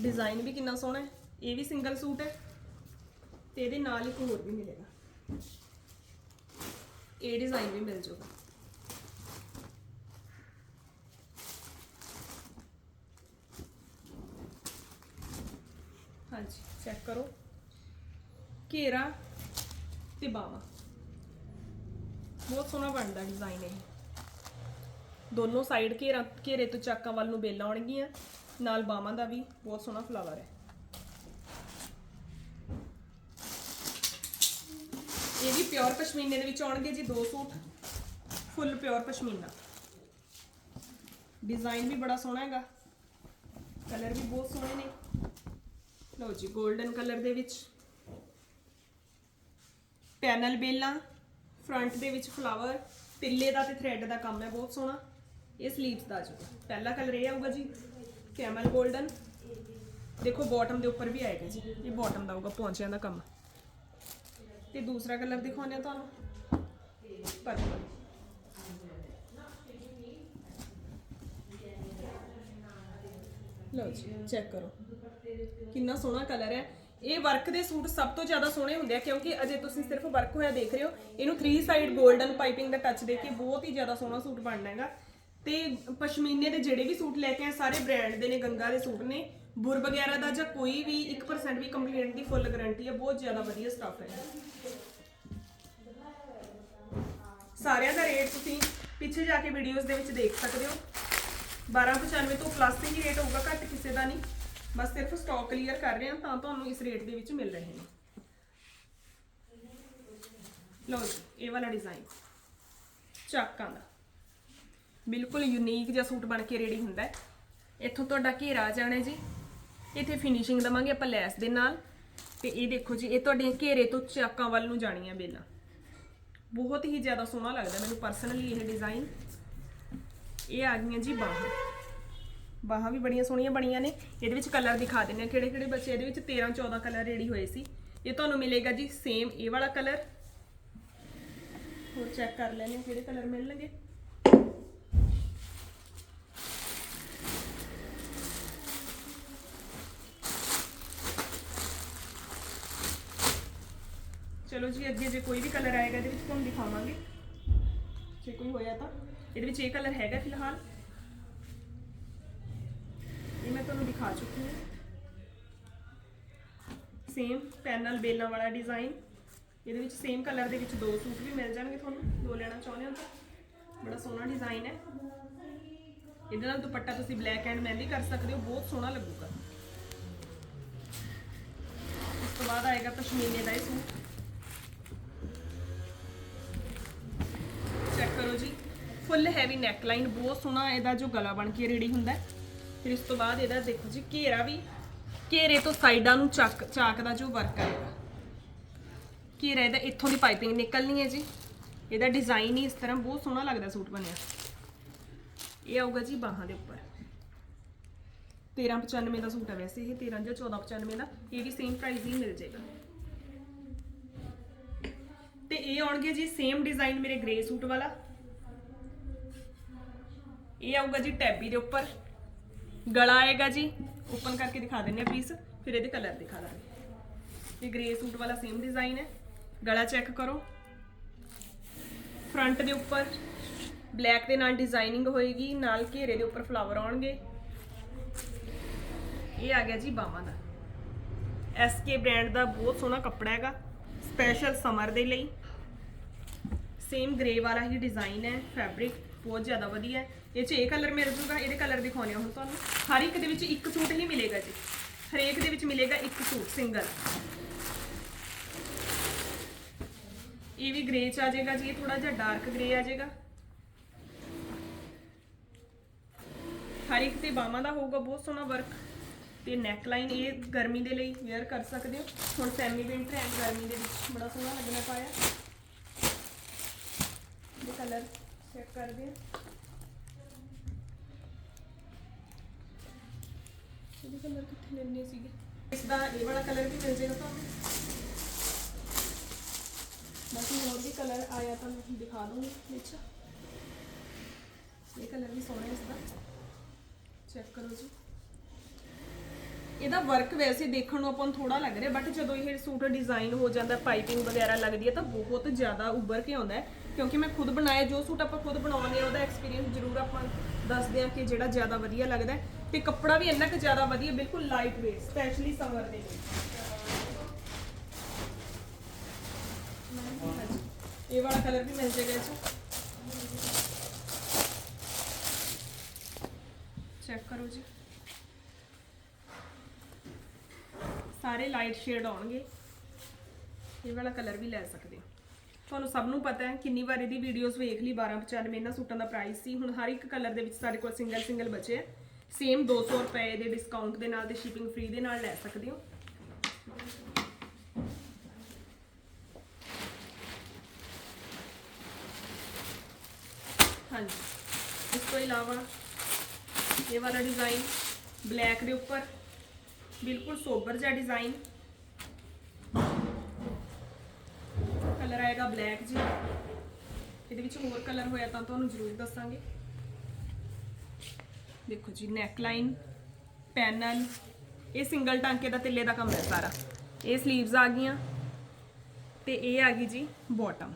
ਡਿਜ਼ਾਈਨ ਵੀ ਕਿੰਨਾ ਸੋਹਣਾ ਹੈ। ਇਹ ਵੀ ਸਿੰਗਲ ਸੂਟ ਹੈ। ਤੇ ਇਹਦੇ ਨਾਲ ਇੱਕ ਹੋਰ ਵੀ ਮਿਲੇਗਾ। ਇਹ ਡਿਜ਼ਾਈਨ ਵੀ ਮਿਲ ਜਾਊਗਾ ਹਾਂਜੀ ਚੈੱਕ ਕਰੋ। ਘੇਰਾ ਤੇ ਬਾਵਾ। ਬਹੁਤ ਸੋਹਣਾ ਬਣਦਾ ਡਿਜ਼ਾਈਨ ਇਹ। ਦੋਨੋਂ ਸਾਈਡ ਘੇਰਾ, ਘੇਰੇ ਤੋਂ ਚਾਕਾਂ ਵੱਲ ਨੂੰ ਬੇਲਾਂ ਆਉਣਗੀਆਂ, ਨਾਲ ਬਾਹਾਂ ਦਾ ਵੀ ਬਹੁਤ ਸੋਹਣਾ ਫਲਾਵਰ ਹੈ। ਇਹ ਵੀ ਪਿਓਰ ਪਸ਼ਮੀਨੇ ਦੇ ਵਿੱਚ ਆਉਣਗੇ ਜੀ, ਦੋ suit. Full pure pashmina. Design ਵੀ ਬੜਾ ਸੋਹਣਾ ਹੈਗਾ। ਕਲਰ ਵੀ ਬਹੁਤ ਸੋਹਣੇ ਨੇ। ਲਓ ਜੀ 골ਡਨ ਕਲਰ ਦੇ ਵਿੱਚ ਪੈਨਲ ਬੇਲਾਂ ਫਰੰਟ ਦੇ ਵਿੱਚ ਫਲਾਵਰ ਤਿੱਲੇ ਦਾ ਤੇ ਥ੍ਰੈਡ ਦਾ ਕੰਮ ਹੈ, ਬਹੁਤ ਸੋਹਣਾ। ਇਹ ਸਲੀਵਸ ਦਾ ਜੀ। ਪਹਿਲਾ ਕਲਰ ਇਹ ਆਊਗਾ ਜੀ ਕੈਮਲ 골ਡਨ ਦੇਖੋ ਬਾਟਮ ਦੇ ਉੱਪਰ ਵੀ ਆਏਗਾ ਜੀ। ਇਹ ਬਾਟਮ ਦਾ ਆਊਗਾ, ਪੌਂਚਿਆਂ ਦਾ ਕੰਮ। ਤੇ ਦੂਸਰਾ ਕਲਰ ਦਿਖਾਉਂਦੇ ਆ ਤੁਹਾਨੂੰ। ਪਰਪਲ ਲਓ ਜੀ ਚੈੱਕ ਕਰੋ। ਕਿੰਨਾ ਸੋਹਣਾ ਕਲਰ ਹੈ। ਇਹ ਵਰਕ ਦੇ ਸੂਟ ਸਭ ਤੋਂ ਜ਼ਿਆਦਾ ਸੋਹਣੇ ਹੁੰਦੇ ਆ, ਕਿਉਂਕਿ ਅਜੇ ਤੁਸੀਂ ਸਿਰਫ ਵਰਕ ਹੋਇਆ ਦੇਖ ਰਹੇ ਹੋ, ਇਹਨੂੰ 3 ਸਾਈਡ 골ਡਨ ਪਾਈਪਿੰਗ ਦਾ ਟੱਚ ਦੇ ਕੇ ਬਹੁਤ ਹੀ ਜ਼ਿਆਦਾ ਸੋਹਣਾ ਸੂਟ ਬਣਨਾ ਹੈਗਾ। ਤੇ ਪਸ਼ਮੀਨੇ ਦੇ ਜਿਹੜੇ ਵੀ ਸੂਟ ਲੈ ਕੇ ਆਏ, ਸਾਰੇ ਬ੍ਰਾਂਡ ਦੇ ਨੇ, ਗੰਗਾ ਦੇ ਸੂਟ ਨੇ। ਬੁਰ ਵਗੈਰਾ ਦਾ ਜਾਂ ਕੋਈ ਵੀ 1% ਵੀ ਕੰਪਲੇਂਟ ਦੀ ਫੁੱਲ ਗਾਰੰਟੀ ਹੈ, ਬਹੁਤ ਜ਼ਿਆਦਾ ਵਧੀਆ ਸਟਾਫ ਹੈ ਸਾਰਿਆਂ ਦਾ ਰੇਟ ਤੁਸੀਂ ਪਿੱਛੇ ਜਾ ਕੇ ਵੀਡੀਓਜ਼ ਦੇ ਵਿੱਚ ਦੇਖ ਸਕਦੇ ਹੋ। 1295 ਤੋਂ ਪਲੱਸ ਹੀ ਰੇਟ ਹੋਊਗਾ, ਘੱਟ ਕਿਸੇ ਦਾ ਨਹੀਂ। ਬਸ ਸਿਰਫ ਸਟਾਕ ਕਲੀਅਰ ਕਰ ਰਹੇ ਹਾਂ ਤਾਂ ਤੁਹਾਨੂੰ ਇਸ ਰੇਟ ਦੇ ਵਿੱਚ ਮਿਲ ਰਹੇ ਨੇ। ਲਓ ਜੀ, ਇਹ ਵਾਲਾ ਡਿਜ਼ਾਈਨ ਚਾਕਾਂ ਦਾ ਬਿਲਕੁਲ ਯੂਨੀਕ ਜਿਹਾ ਸੂਟ ਬਣ ਕੇ ਰੈਡੀ ਹੁੰਦਾ ਹੈ। ਇੱਥੋਂ ਤੁਹਾਡਾ ਘੇਰਾ ਜਾਣਾ ਜੀ। ਇੱਥੇ ਫਿਨਿਸ਼ਿੰਗ ਦਵਾਂਗੇ ਆਪਾਂ ਲੈਸ ਦੇ ਨਾਲ। ਤੇ ਇਹ ਦੇਖੋ ਜੀ, ਇਹ ਤੁਹਾਡੀਆਂ ਘੇਰੇ ਤੋਂ ਚਾਕਾਂ ਵੱਲ ਨੂੰ ਜਾਣੀਆਂ ਬੇਲਾਂ। ਬਹੁਤ ਹੀ ਜ਼ਿਆਦਾ ਸੋਹਣਾ ਲੱਗਦਾ ਮੈਨੂੰ ਪਰਸਨਲੀ ਇਹ ਡਿਜ਼ਾਈਨ ਇਹ ਆ ਗਈਆਂ ਜੀ ਬਾਹਾਂ। ਬਾਹਾਂ ਵੀ ਬੜੀਆਂ ਸੋਹਣੀਆਂ ਬਣੀਆਂ ਨੇ। ਇਹਦੇ ਵਿੱਚ ਕਲਰ ਦਿਖਾ ਦਿੰਦੇ ਆ ਕਿਹੜੇ ਕਿਹੜੇ ਬੱਚੇ ਇਹਦੇ ਵਿੱਚ 13 14 ਕਲਰ ਰੈਡੀ ਹੋਏ ਸੀ। ਇਹ ਤੁਹਾਨੂੰ ਮਿਲੇਗਾ ਜੀ ਸੇਮ ਇਹ ਵਾਲਾ ਕਲਰ ਹੋਰ ਚੈੱਕ ਕਰ ਲੈਣੇ ਕਿਹੜੇ ਕਲਰ ਮਿਲਣਗੇ। ਚਲੋ ਜੀ, ਅੱਗੇ ਜੇ ਕੋਈ ਵੀ ਕਲਰ ਆਏਗਾ ਇਹਦੇ ਵਿੱਚ ਤੁਹਾਨੂੰ ਦਿਖਾਵਾਂਗੇ। ਜੇ ਕੋਈ ਹੋਇਆ ਤਾਂ। ਇਹਦੇ ਵਿੱਚ ਇਹ ਕਲਰ ਹੈਗਾ ਫਿਲਹਾਲ। ਇਹ ਮੈਂ ਤੁਹਾਨੂੰ ਦਿਖਾ ਚੁੱਕੀ ਹਾਂ। ਸੇਮ ਪੈਨਲ ਬੇਲਾਂ ਵਾਲਾ ਡਿਜ਼ਾਈਨ ਇਹਦੇ ਵਿੱਚ ਸੇਮ ਕਲਰ ਦੇ ਵਿੱਚ ਦੋ ਸੂਟ ਵੀ ਮਿਲ ਜਾਣਗੇ ਤੁਹਾਨੂੰ। ਦੋ ਲੈਣਾ ਚਾਹੁੰਦੇ ਹੋ ਤਾਂ। ਬੜਾ ਸੋਹਣਾ ਡਿਜ਼ਾਈਨ ਹੈ। ਇਹਦੇ ਨਾਲ ਦੁਪੱਟਾ ਤੁਸੀਂ ਬਲੈਕ ਐਂਡ ਮਹਿੰਦੀ ਕਰ ਸਕਦੇ ਹੋ। ਬਹੁਤ ਸੋਹਣਾ ਲੱਗੂਗਾ। ਉਸ ਤੋਂ ਬਾਅਦ ਆਏਗਾ ਪਸ਼ਮੀਨੇ ਦਾ ਇਹ ਸੂਟ। ਚੈੱਕ ਕਰੋ ਜੀ। ਫੁੱਲ ਹੈਵੀ ਨੈਕ ਲਾਈਨ ਬਹੁਤ ਸੋਹਣਾ ਇਹਦਾ ਜੋ ਗਲਾ ਬਣ ਕੇ ਰੈਡੀ ਹੁੰਦਾ ਹੈ। ਫਿਰ ਇਸ ਤੋਂ ਬਾਅਦ ਇਹਦਾ ਦੇਖੋ ਜੀ ਘੇਰਾ ਵੀ, ਘੇਰੇ ਤੋਂ ਸਾਈਡਾਂ ਨੂੰ ਚੱਕ ਚਾਕ ਦਾ ਜੋ ਵਰਕ ਆਏਗਾ ਘੇਰਾ ਇਹਦਾ ਇੱਥੋਂ ਦੀ ਪਾਈਪਿੰਗ ਨਿਕਲਣੀ ਹੈ ਜੀ। ਇਹਦਾ ਡਿਜ਼ਾਈਨ ਹੀ ਇਸ ਤਰ੍ਹਾਂ ਬਹੁਤ ਸੋਹਣਾ ਲੱਗਦਾ ਸੂਟ ਬਣਿਆ। ਇਹ ਆਊਗਾ ਜੀ ਬਾਹਾਂ ਦੇ ਉੱਪਰ। 1395 ਦਾ ਸੂਟ ਹੈ ਵੈਸੇ ਇਹ 13 ਜਾਂ 1495 ਦਾ, ਇਹ ਵੀ ਸੇਮ ਪ੍ਰਾਈਸ ਹੀ ਮਿਲ ਜਾਏਗਾ। ਤੇ ਇਹ ਆਉਣਗੇ ਜੀ ਸੇਮ ਡਿਜ਼ਾਈਨ ਮੇਰੇ ਗ੍ਰੇ ਸੂਟ ਵਾਲਾ। ਇਹ ਆਊਗਾ ਜੀ ਟੈਬੀ ਦੇ ਉੱਪਰ। ਗਲਾ ਆਏਗਾ ਜੀ। ਓਪਨ ਕਰਕੇ ਦਿਖਾ ਦਿੰਨੇ ਆ ਪੀਸ ਫਿਰ ਇਹਦੇ ਕਲਰ ਦਿਖਾ ਦਾਂਗੇ। ਇਹ ਗ੍ਰੇ ਸੂਟ ਵਾਲਾ ਸੇਮ ਡਿਜ਼ਾਈਨ ਹੈ। ਗਲਾ ਚੈੱਕ ਕਰੋ। ਫਰੰਟ ਦੇ ਉੱਪਰ ਬਲੈਕ ਦੇ ਨਾਲ ਡਿਜ਼ਾਈਨਿੰਗ ਹੋਏਗੀ। ਨਾਲ ਘੇਰੇ ਦੇ ਉੱਪਰ ਫਲਾਵਰ ਆਉਣਗੇ। ਇਹ ਆ ਗਿਆ ਜੀ ਬਾਹਾਂ ਦਾ। ਐਸਕੇ ਬ੍ਰਾਂਡ ਦਾ ਬਹੁਤ ਸੋਹਣਾ ਕੱਪੜਾ ਹੈਗਾ। ਸਪੈਸ਼ਲ ਸਮਰ ਦੇ ਲਈ। ਸੇਮ ਗ੍ਰੇ ਵਾਲਾ ਹੀ ਡਿਜ਼ਾਈਨ ਹੈ। ਫੈਬਰਿਕ ਬਹੁਤ ਜ਼ਿਆਦਾ ਵਧੀਆ ਹੈ। ਇਹ ਚ ਇਹ ਕਲਰ ਮਿਲ ਜੂਗਾ, ਇਹਦੇ ਕਲਰ ਦਿਖਾਉਣੇ ਆ ਹੁਣ ਤੁਹਾਨੂੰ। ਹਰ ਇੱਕ ਦੇ ਵਿੱਚ ਇੱਕ ਸੂਟ ਹੀ ਮਿਲੇਗਾ ਜੀ। ਹਰੇਕ ਦੇ ਵਿੱਚ ਮਿਲੇਗਾ ਇੱਕ ਸੂਟ, ਸਿੰਗਲ। ਇਹ ਵੀ ਗ੍ਰੇ ਚ ਆ ਜਾਏਗਾ ਜੀ, ਇਹ ਥੋੜਾ ਜਿਹਾ ਡਾਰਕ ਗ੍ਰੇ ਆ ਜਾਏਗਾ। ਹਰ ਇੱਕ ਤੇ ਬਾਹਾਂ ਦਾ ਹੋਊਗਾ, ਬਹੁਤ ਸੋਹਣਾ ਵਰਕ ਤੇ ਨੈਕ ਲਾਈਨ ਇਹ ਗਰਮੀ ਦੇ ਲਈ ਵੇਅਰ ਕਰ ਸਕਦੇ ਹੋ। ਹੁਣ ਸੈਮੀ ਵਿੰਟਰ ਐਂਡ ਗਰਮੀ ਦੇ ਵਿੱਚ ਬੜਾ ਸੋਹਣਾ ਲੱਗਣਾ ਪਾਇਆ। ਇਹ ਕਲਰ ਚੈੱਕ ਕਰਦੇ ਹਾਂ। ਇਹਦੇ ਕਲਰ ਕਿੱਥੇ ਲੈਣੇ ਸੀਗੇ? ਇਸ ਦਾ ਇਹ ਵਾਲਾ ਕਲਰ ਵੀ ਮਿਲ ਜਾਏਗਾ ਤੁਹਾਨੂੰ। ਬਾਕੀ ਹੋਰ ਵੀ ਕਲਰ ਆਇਆ ਤਾਂ ਮੈਂ ਦਿਖਾ ਦੂੰਗੀ ਵਿੱਚ। ਇਹ ਕਲਰ ਵੀ ਸੋਹਣਾ ਇਸ ਦਾ। ਚੈੱਕ ਕਰੋ ਜੀ। ਇਹਦਾ ਵਰਕ ਵੈਸੇ ਦੇਖਣ ਨੂੰ ਆਪਾਂ ਨੂੰ ਥੋੜਾ ਲੱਗ ਰਿਹਾ ਬਟ ਜਦੋਂ ਇਹ ਸੂਟ ਡਿਜ਼ਾਈਨ ਹੋ ਜਾਂਦਾ ਪਾਈਪਿੰਗ ਵਗੈਰਾ ਲੱਗਦੀ ਹੈ ਤਾਂ ਬਹੁਤ ਜ਼ਿਆਦਾ ਉੱਭਰ ਕੇ ਆਉਂਦਾ ਹੈ। ਕਿਉਂਕਿ ਮੈਂ ਖੁਦ ਬਣਾਇਆ ਜੋ ਸੂਟ ਆਪਾਂ ਖੁਦ ਬਣਾਉਂਦੇ ਆ ਉਹਦਾ ਐਕਸਪੀਰੀਅੰਸ ਜ਼ਰੂਰ ਆਪਾਂ ਦੱਸਦੇ ਆ ਕਿ ਜਿਹੜਾ ਜ਼ਿਆਦਾ ਵਧੀਆ ਲੱਗਦਾ ਹੈ ਤੇ ਕੱਪੜਾ ਵੀ ਇੰਨਾ ਕੁ ਜ਼ਿਆਦਾ ਵਧੀਆ, ਬਿਲਕੁਲ ਲਾਈਟ weight ਸਪੈਸ਼ਲੀ ਸਮਰ ਦੇ ਲਈ। ਇਹ ਵਾਲਾ ਕਲਰ ਵੀ ਮਿਲ ਜਾਏਗਾ ਇਹ ਚੈੱਕ ਕਰੋ ਜੀ। ਸਾਰੇ ਲਾਈਟ ਸ਼ੇਡ ਆਉਣਗੇ। ਇਹ ਵਾਲਾ ਕਲਰ ਵੀ ਲੈ ਸਕਦੇ ਹੋ। ਤੁਹਾਨੂੰ ਸਭ ਨੂੰ ਪਤਾ ਹੈ, ਕਿੰਨੀ ਵਾਰ ਇਹਦੀ ਵੀਡੀਓਜ਼ ਵੇਖ ਲਈ 1295 ਇਹਨਾਂ ਸੂਟਾਂ ਦਾ ਪ੍ਰਾਈਸ ਸੀ। ਹੁਣ ਹਰ ਇੱਕ ਕਲਰ ਦੇ ਵਿੱਚ ਸਾਡੇ ਕੋਲ ਸਿੰਗਲ ਸਿੰਗਲ ਬਚੇ ਹੈ ਸੇਮ 200 ਰੁਪਏ ਦੇ ਡਿਸਕਾਊਂਟ ਦੇ ਨਾਲ ਤੇ ਸ਼ਿਪਿੰਗ ਫ੍ਰੀ ਦੇ ਨਾਲ ਲੈ ਸਕਦੇ ਹੋ। ਹਾਂਜੀ। ਇਸ ਤੋਂ ਇਲਾਵਾ ਇਹ ਵਾਲਾ ਡਿਜ਼ਾਈਨ ਬਲੈਕ ਦੇ ਉੱਪਰ, ਬਿਲਕੁਲ ਸੋਬਰ ਜਿਹਾ ਡਿਜ਼ਾਈਨ ਕਲਰ ਆਏਗਾ ਬਲੈਕ ਜੀ। ਇਹਦੇ ਵਿੱਚ ਹੋਰ ਕਲਰ ਹੋਇਆ ਤਾਂ ਤੁਹਾਨੂੰ ਜ਼ਰੂਰ ਦੱਸਾਂਗੇ। ਦੇਖੋ ਜੀ ਨੈਕ ਲਾਈਨ ਪੈਨਲ, ਇਹ ਸਿੰਗਲ ਟਾਂਕੇ ਦਾ ਤਿੱਲੇ ਦਾ ਕੰਮ ਹੈ ਸਾਰਾ। ਇਹ ਸਲੀਵਸ ਆ ਗਈਆਂ ਤੇ ਇਹ ਆ ਗਈ ਜੀ ਬਾਟਮ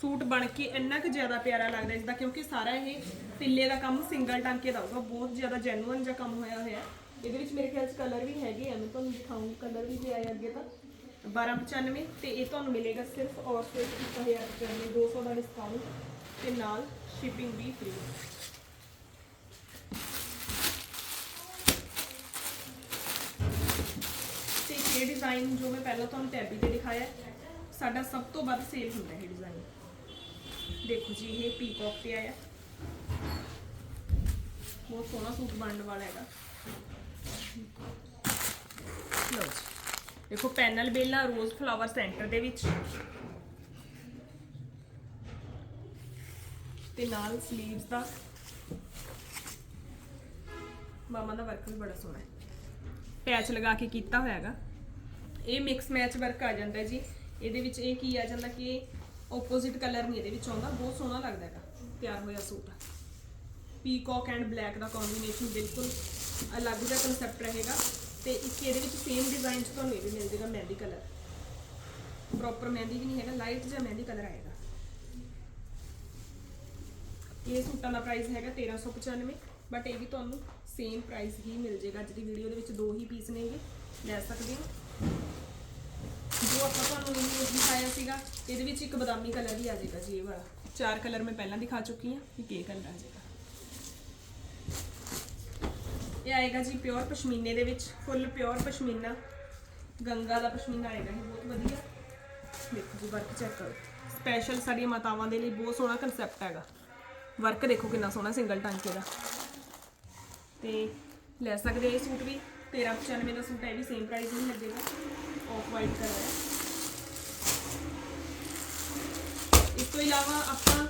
ਸੂਟ ਬਣ ਕੇ ਇੰਨਾ ਕੁ ਜ਼ਿਆਦਾ ਪਿਆਰਾ ਲੱਗਦਾ ਇਸ ਦਾ ਕਿਉਂਕਿ ਸਾਰਾ ਇਹ ਤਿੱਲੇ ਦਾ ਕੰਮ ਸਿੰਗਲ ਟਾਂਕੇ ਦਾ ਹੋਊਗਾ, ਬਹੁਤ ਜ਼ਿਆਦਾ ਜੈਨੂਇਨ ਜਿਹਾ ਕੰਮ ਹੋਇਆ ਹੋਇਆ ਇਹਦੇ ਵਿੱਚ ਮੇਰੇ ਖਿਆਲ ਚ ਕਲਰ ਵੀ ਹੈਗੇ ਆ, ਮੈਂ ਤੁਹਾਨੂੰ ਦਿਖਾਉਂਗੀ ਕਲਰ ਵੀ ਜੇ ਆਏ ਅੱਗੇ ਤਾਂ। 1295 ਤੇ ਇਹ ਤੁਹਾਨੂੰ ਮਿਲੇਗਾ ਸਿਰਫ ਔਰ ਸਿਰਫ 1095 200 ਦਾ ਡਿਸਕਾਊਂਟ ਤੇ ਨਾਲ ਸ਼ਿਪਿੰਗ ਵੀ ਫ੍ਰੀ ਤੇ ਇਹ ਡਿਜ਼ਾਈਨ ਜੋ ਮੈਂ ਪਹਿਲਾਂ ਤੁਹਾਨੂੰ ਟੈਬੀ ਤੇ ਦਿਖਾਇਆ ਸਾਡਾ ਸਭ ਤੋਂ ਵੱਧ ਸੇਲ ਹੁੰਦਾ ਹੈ ਇਹ ਡਿਜ਼ਾਈਨ ਦੇਖੋ ਜੀ, ਇਹ ਪੀਕੌਕ ਤੇ ਆਇਆ। ਬਹੁਤ ਸੋਹਣਾ ਸੂਟ ਬਣਨ ਵਾਲਾ ਹੈਗਾ। ਲਓ ਜੀ। ਦੇਖੋ, ਪੈਨਲ ਬੇਲਾ ਰੋਜ਼ ਫਲਾਵਰ ਸੈਂਟਰ ਦੇ ਵਿੱਚ। ਤੇ ਨਾਲ ਸਲੀਵਸ ਦਾ। ਮਾਮਾ ਦਾ ਵਰਕ ਵੀ ਬੜਾ ਸੋਹਣਾ ਹੈ। ਪੈਚ ਲਗਾ ਕੇ ਕੀਤਾ ਹੋਇਆ ਹੈਗਾ। ਇਹ ਮਿਕਸ ਮੈਚ ਵਰਕ ਆ ਜਾਂਦਾ ਜੀ। ਇਹਦੇ ਵਿੱਚ ਇਹ ਕੀ ਆ ਜਾਂਦਾ ਕਿ ਆਪੋਜ਼ਿਟ ਕਲਰ ਨਹੀਂ ਇਹਦੇ ਵਿੱਚ ਆਉਂਦਾ। ਬਹੁਤ ਸੋਹਣਾ ਲੱਗਦਾ ਹੈਗਾ। ਤਿਆਰ ਹੋਇਆ ਸੂਟ। ਪੀਕੌਕ ਐਂਡ ਬਲੈਕ ਦਾ ਕੰਬੀਨੇਸ਼ਨ ਬਿਲਕੁਲ ਅਲੱਗ ਜਿਹਾ ਕਨਸੈਪਟ ਰਹੇਗਾ। ਤੇ ਇੱਕ ਇਹਦੇ ਵਿੱਚ ਸੇਮ ਡਿਜ਼ਾਈਨ ਚ ਤੁਹਾਨੂੰ ਇਹ ਵੀ ਮਿਲ ਜਾਏਗਾ ਮਹਿੰਦੀ ਕਲਰ ਪ੍ਰੋਪਰ ਮਹਿੰਦੀ ਵੀ ਨਹੀਂ ਹੈਗਾ ਲਾਈਟ ਜਿਹਾ ਮਹਿੰਦੀ ਕਲਰ ਆਏਗਾ। ਇਹ ਸੂਟਾਂ ਦਾ ਪ੍ਰਾਈਸ ਹੈਗਾ 1395 ਬਟ ਇਹ ਵੀ ਤੁਹਾਨੂੰ ਸੇਮ ਪ੍ਰਾਈਸ ਹੀ ਮਿਲ ਜਾਏਗਾ ਅੱਜ ਦੀ ਵੀਡੀਓ ਦੇ ਵਿੱਚ ਦੋ ਹੀ ਪੀਸ ਨੇਗੇ, ਲੈ ਸਕਦੇ ਹੋ। ਜੋ ਆਪਾਂ ਤੁਹਾਨੂੰ ਇਹ ਦਿਖਾਇਆ ਸੀਗਾ, ਇਹਦੇ ਵਿੱਚ ਇੱਕ ਬਦਾਮੀ ਕਲਰ ਵੀ ਆ ਜਾਏਗਾ ਜੀ ਇਹ ਵਾਲਾ। ਚਾਰ ਕਲਰ ਮੈਂ ਪਹਿਲਾਂ ਦਿਖਾ ਚੁੱਕੀ ਹਾਂ ਕਿ ਕੀ ਕਲਰ ਆ ਜਾਏਗਾ ਇਹ ਆਏਗਾ ਜੀ ਪਿਓਰ ਪਸ਼ਮੀਨੇ ਦੇ ਵਿੱਚ, ਫੁੱਲ ਪਿਓਰ ਪਸ਼ਮੀਨਾ। ਗੰਗਾ ਦਾ ਪਸ਼ਮੀਨਾ ਆਏਗਾ ਇਹ ਬਹੁਤ ਵਧੀਆ। ਦੇਖੋ ਜੀ ਵਰਕ ਚੈੱਕ ਕਰੋ। ਸਪੈਸ਼ਲ ਸਾਡੀਆਂ ਮਾਤਾਵਾਂ ਦੇ ਲਈ ਬਹੁਤ ਸੋਹਣਾ ਕਨਸੈਪਟ ਹੈਗਾ। ਵਰਕ ਦੇਖੋ ਕਿੰਨਾ ਸੋਹਣਾ ਸਿੰਗਲ ਟਾਂਕੇ ਦਾ। ਤੇ ਲੈ ਸਕਦੇ ਇਹ ਸੂਟ ਵੀ। 1395 ਦਾ ਸੂਟ ਹੈ ਇਹ ਵੀ ਸੇਮ ਪ੍ਰਾਈਸ ਨਹੀਂ ਲੱਗੇਗਾ ਆਫ ਵਾਈਟ ਕਲਰ ਹੈ। ਇਸ ਤੋਂ ਇਲਾਵਾ ਆਪਾਂ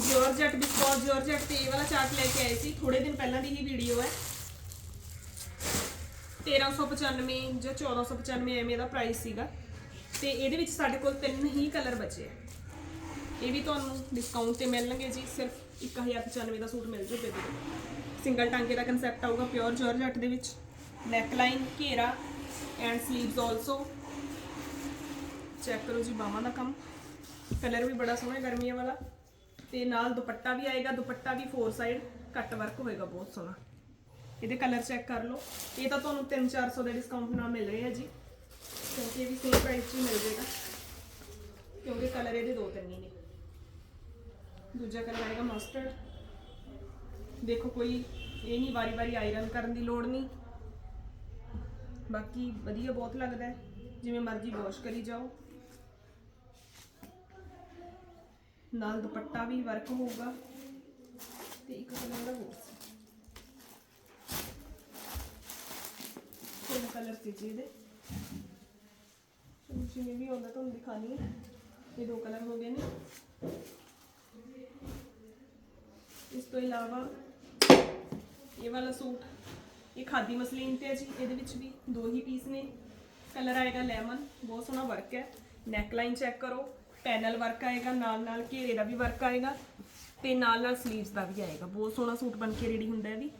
ਜਾਰਜਟ ਬਿਸਕੌਟ ਜਾਰਜਟ ਤੇ ਇਹ ਵਾਲਾ ਚਾਰਟ ਲੈ ਕੇ ਆਏ ਸੀ। ਥੋੜੇ ਦਿਨ ਪਹਿਲਾਂ ਦੀ ਹੀ ਵੀਡੀਓ ਹੈ। 1395 ਜਾਂ 1495 ਐਵੇਂ ਦਾ ਪ੍ਰਾਈਸ ਸੀਗਾ। ਤੇ ਇਹਦੇ ਵਿੱਚ ਸਾਡੇ ਕੋਲ ਤਿੰਨ ਹੀ ਕਲਰ ਬਚੇ ਆ। ਇਹ ਵੀ ਤੁਹਾਨੂੰ ਡਿਸਕਾਊਂਟ ਤੇ ਮਿਲਣਗੇ ਜੀ, ਸਿਰਫ 1095 ਦਾ ਸੂਟ ਮਿਲ ਜੂਗਾ ਇਹਦੇ ਸਿੰਗਲ ਟਾਂਕੇ ਦਾ ਕਨਸੈਪਟ ਆਊਗਾ ਪਿਓਰ ਜਾਰਜਟ ਦੇ ਵਿੱਚ। ਨੈਕ ਲਾਈਨ ਘੇਰਾ ਐਂਡ ਸਲੀਵਸ ਆਲਸੋ ਚੈੱਕ ਕਰੋ ਜੀ ਬਾਹਾਂ ਦਾ ਕੰਮ। ਕਲਰ ਵੀ ਬੜਾ ਸੋਹਣਾ ਗਰਮੀਆਂ ਵਾਲਾ। ਤੇ ਨਾਲ ਦੁਪੱਟਾ ਵੀ ਆਏਗਾ, ਦੁਪੱਟਾ ਵੀ ਫੋਰ ਸਾਈਡ ਕੱਟ ਵਰਕ ਹੋਏਗਾ ਬਹੁਤ ਸੋਹਣਾ। ਇਹਦੇ ਕਲਰ ਚੈੱਕ ਕਰ ਲਓ। ਇਹ ਤਾਂ ਤੁਹਾਨੂੰ 3-400 ਦੇ ਡਿਸਕਾਊਂਟ ਨਾਲ ਮਿਲ ਰਹੇ ਆ ਜੀ। ਕਿਉਂਕਿ ਇਹ ਵੀ ਸੇਮ ਪ੍ਰਾਈਸ 'ਚ ਹੀ ਮਿਲ ਜਾਏਗਾ। ਕਿਉਂਕਿ ਕਲਰ ਇਹਦੇ ਦੋ ਤਿੰਨ ਹੀ ਨੇ। ਦੂਜਾ ਕਲਰ ਆਏਗਾ ਮਸਟਰਡ ਦੇਖੋ ਕੋਈ, ਇਹ ਨਹੀਂ ਵਾਰੀ-ਵਾਰੀ ਆਇਰਨ ਕਰਨ ਦੀ ਲੋੜ ਨਹੀਂ। ਬਾਕੀ ਵਧੀਆ ਬਹੁਤ ਲੱਗਦਾ ਹੈ। ਜਿਵੇਂ ਮਰਜ਼ੀ ਵਾਸ਼ ਕਰੀ ਜਾਓ। ਨਾਲ ਦੁਪੱਟਾ ਵੀ ਵਰਕ ਹੋਊਗਾ। ਤੇ ਇੱਕ ਕਲਰ ਦਾ ਹੋਰ ਸੀ ਤਿੰਨ ਕਲਰ ਸੀ ਜੀ ਇਹਦੇ। ਚਲੋ ਜਿਵੇਂ ਵੀ ਆਉਂਦਾ, ਤੁਹਾਨੂੰ ਦਿਖਾਣੀ ਹੈ ਇਹ ਦੋ ਕਲਰ ਹੋ ਗਏ ਨੇ। ਇਸ ਤੋਂ ਇਲਾਵਾ ਇਹ ਵਾਲਾ ਸੂਟ, ਇਹ ਖਾਦੀ ਮਸਲੀਨ ਤੇ ਹੈ ਜੀ। ਇਹਦੇ ਵਿੱਚ ਵੀ ਦੋ ਹੀ ਪੀਸ ਨੇ। ਕਲਰ ਆਏਗਾ ਲੈਮਨ, ਬਹੁਤ ਸੋਹਣਾ ਵਰਕ ਹੈ। ਨੈਕ ਲਾਈਨ ਚੈੱਕ ਕਰੋ। ਪੈਨਲ ਵਰਕ ਆਏਗਾ ਨਾਲ ਨਾਲ ਘੇਰੇ ਦਾ ਵੀ ਵਰਕ ਆਏਗਾ। ਤੇ ਨਾਲ ਨਾਲ ਸਲੀਵਸ ਦਾ ਵੀ ਆਏਗਾ। ਬਹੁਤ ਸੋਹਣਾ ਸੂਟ ਬਣ ਕੇ ਰੈਡੀ ਹੁੰਦਾ ਹੈ ਵੀ।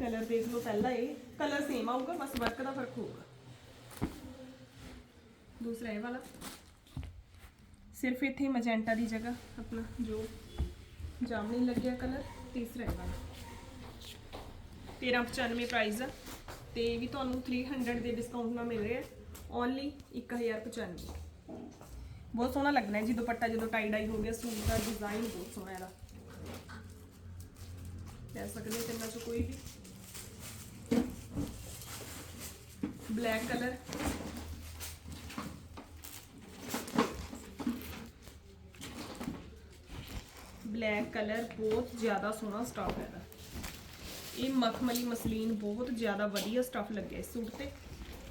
ਕਲਰ ਦੇਖ ਲਓ ਪਹਿਲਾਂ ਇਹ। ਕਲਰ ਸੇਮ ਆਊਗਾ, ਬਸ ਵਰਕ ਦਾ ਫ਼ਰਕ ਹੋਊਗਾ। ਦੂਸਰਾ ਇਹ ਵਾਲਾ। ਸਿਰਫ ਇੱਥੇ ਮੈਜੈਂਟਾ ਦੀ ਜਗ੍ਹਾ ਆਪਣਾ ਜੋ ਜਾਮਣੀ ਲੱਗਿਆ ਕਲਰ ਤੀਸਰਾ ਇਹ ਵਾਲਾ। 1395 ਪ੍ਰਾਈਸ ਆ। ਤੇ ਇਹ ਵੀ ਤੁਹਾਨੂੰ 300 ਦੇ ਡਿਸਕਾਊਂਟ ਨਾਲ ਮਿਲ ਰਿਹਾ। ਓਨਲੀ 1095 ਬਹੁਤ ਸੋਹਣਾ ਲੱਗਣਾ ਜੀ ਦੁਪੱਟਾ, ਜਦੋਂ ਟਾਈ ਡਾਈ ਹੋ ਗਿਆ, ਸੂਟ ਦਾ ਡਿਜ਼ਾਈਨ ਬਹੁਤ ਸੋਹਣਾ ਇਹਦਾ। ਲੈ ਸਕਦੇ ਹੋ ਤਿੰਨਾਂ ਚੋਂ ਕੋਈ ਵੀ ਬਲੈਕ ਕਲਰ ਬਲੈਕ ਕਲਰ ਬਹੁਤ ਜ਼ਿਆਦਾ ਸੋਹਣਾ ਸਟਾਫ ਹੈ ਇਹਦਾ ਇਹ ਮਖਮਲੀ ਮਸਲੀਨ ਬਹੁਤ ਜ਼ਿਆਦਾ ਵਧੀਆ ਸਟਾਫ ਲੱਗਿਆ ਇਸ ਸੂਟ ਤੇ।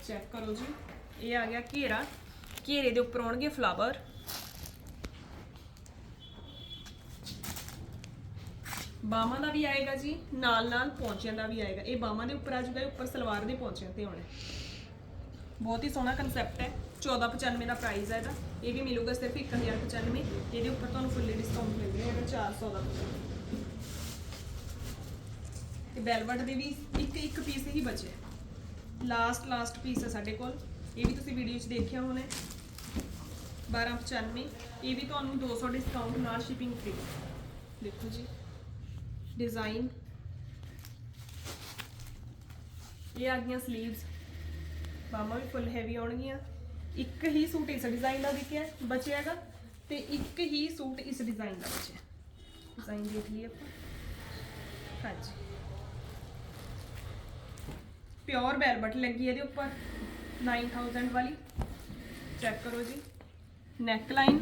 ਚੈੱਕ ਕਰੋ ਜੀ। ਇਹ ਆ ਗਿਆ ਘੇਰਾ। ਘੇਰੇ ਦੇ ਉੱਪਰ ਆਉਣਗੇ ਫਲਾਵਰ ਬਾਹਾਂ ਦਾ ਵੀ ਆਏਗਾ ਜੀ ਨਾਲ ਨਾਲ ਪੌਂਚਿਆਂ ਦਾ ਵੀ ਆਏਗਾ। ਇਹ ਬਾਹਾਂ ਦੇ ਉੱਪਰ ਆ ਜੂਗਾ ਉੱਪਰ ਸਲਵਾਰ ਦੇ ਪੌਂਚਿਆਂ ਤੇ ਆਉਣਾ। ਬਹੁਤ ਹੀ ਸੋਹਣਾ ਕਨਸੈਪਟ ਹੈ। 1495 ਦਾ ਪ੍ਰਾਈਸ ਹੈ ਇਹਦਾ। ਇਹ ਵੀ ਮਿਲੂਗਾ ਸਿਰਫ 1095 ਇਹਦੇ ਉੱਪਰ ਤੁਹਾਨੂੰ ਫੁੱਲੀ ਡਿਸਕਾਊਂਟ ਮਿਲ ਰਿਹਾ ਹੈਗਾ 400 ਦਾ। ਤੇ ਬੈਲਵਟ ਦੇ ਵੀ ਇੱਕ ਇੱਕ ਪੀਸ ਹੀ ਬਚੇ ਲਾਸਟ ਲਾਸਟ ਪੀਸ ਹੈ ਸਾਡੇ ਕੋਲ। ਇਹ ਵੀ ਤੁਸੀਂ ਵੀਡੀਓ 'ਚ ਦੇਖਿਆ ਹੋਣਾ ਹੈ। 1295 ਇਹ ਵੀ ਤੁਹਾਨੂੰ 200 ਡਿਸਕਾਊਂਟ ਨਾਲ ਸ਼ਿਪਿੰਗ ਫ੍ਰੀ ਦੇਖੋ ਜੀ। ਡਿਜ਼ਾਈਨ ਇਹ ਆ ਗਈਆਂ ਸਲੀਵਸ ਬਾਹਾਂ ਵੀ ਫੁੱਲ ਹੈਵੀ ਆਉਣਗੀਆਂ। ਇੱਕ ਹੀ ਸੂਟ ਇਸ ਡਿਜ਼ਾਈਨ ਦਾ ਵਿਕਿਆ ਬਚਿਆ ਹੈਗਾ। ਤੇ ਇੱਕ ਹੀ ਸੂਟ ਇਸ ਡਿਜ਼ਾਈਨ ਦਾ ਬਚਿਆ ਡਿਜ਼ਾਈਨ ਦੇਖ ਲਈਏ ਆਪਾਂ। ਹਾਂਜੀ। ਪਿਓਰ ਵੈਲਵਟ ਲੱਗੀ ਇਹਦੇ ਉੱਪਰ। 9000 ਵਾਲੀ। ਚੈੱਕ ਕਰੋ ਜੀ। ਨੈਕ ਲਾਈਨ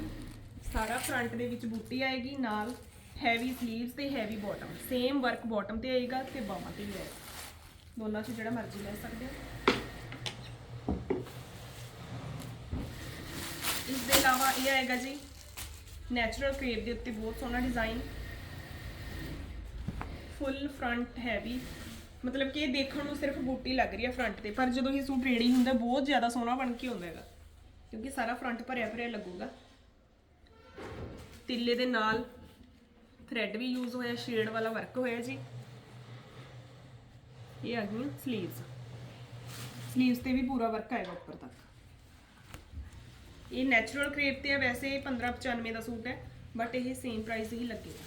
ਸਾਰਾ ਫਰੰਟ ਦੇ ਵਿੱਚ ਬੂਟੀ ਆਏਗੀ, ਨਾਲ ਹੈਵੀ ਸਲੀਵਸ ਤੇ heavy bottom same work bottom ਤੇ ਆਏਗਾ ਤੇ ਬਾਹਾਂ ਤੇ ਵੀ ਆਏਗਾ। ਦੋਨਾਂ 'ਚ ਜਿਹੜਾ ਮਰਜ਼ੀ ਲੈ ਸਕਦੇ ਹੋ ਇਸ ਵਧੀਆ ਇਲਾਵਾ ਆਏਗਾ ਜੀ। ਨੈਚੁਰਲ ਕ੍ਰੇਪ ਦੇ ਉੱਤੇ ਬਹੁਤ ਸੋਹਣਾ ਡਿਜ਼ਾਈਨ ਫੁੱਲ ਫਰੰਟ ਹੈਵੀ ਮਤਲਬ ਕਿ ਇਹ ਦੇਖਣ ਨੂੰ ਸਿਰਫ ਬੂਟੀ ਲੱਗ ਰਹੀ ਹੈ ਫਰੰਟ ਤੇ, ਪਰ ਜਦੋਂ ਇਹ ਸੂਟ ਰੈਡੀ ਹੁੰਦਾ, ਬਹੁਤ ਜ਼ਿਆਦਾ ਸੋਹਣਾ ਬਣ ਕੇ ਆਉਂਦਾ ਹੈਗਾ। ਕਿਉਂਕਿ ਸਾਰਾ ਫਰੰਟ ਭਰਿਆ ਭਰਿਆ ਲੱਗੂਗਾ। ਤਿੱਲੇ ਦੇ ਨਾਲ ਥ੍ਰੈਡ ਵੀ ਯੂਜ਼ ਹੋਇਆ ਸ਼ੇਡ ਵਾਲਾ ਵਰਕ ਹੋਇਆ ਜੀ। ਇਹ ਆ ਗਈਆਂ ਸਲੀਵਸ ਸਲੀਵਸ ਤੇ ਵੀ ਪੂਰਾ ਵਰਕ ਆਏਗਾ ਉੱਪਰ ਤੱਕ। ਇਹ ਨੈਚੁਰਲ ਕ੍ਰੇਪ ਤੇ ਹੈ ਵੈਸੇ 1595 ਦਾ ਸੂਟ ਹੈ ਬਟ ਇਹ ਸੇਮ ਪ੍ਰਾਈਸ ਹੀ ਲੱਗੇਗਾ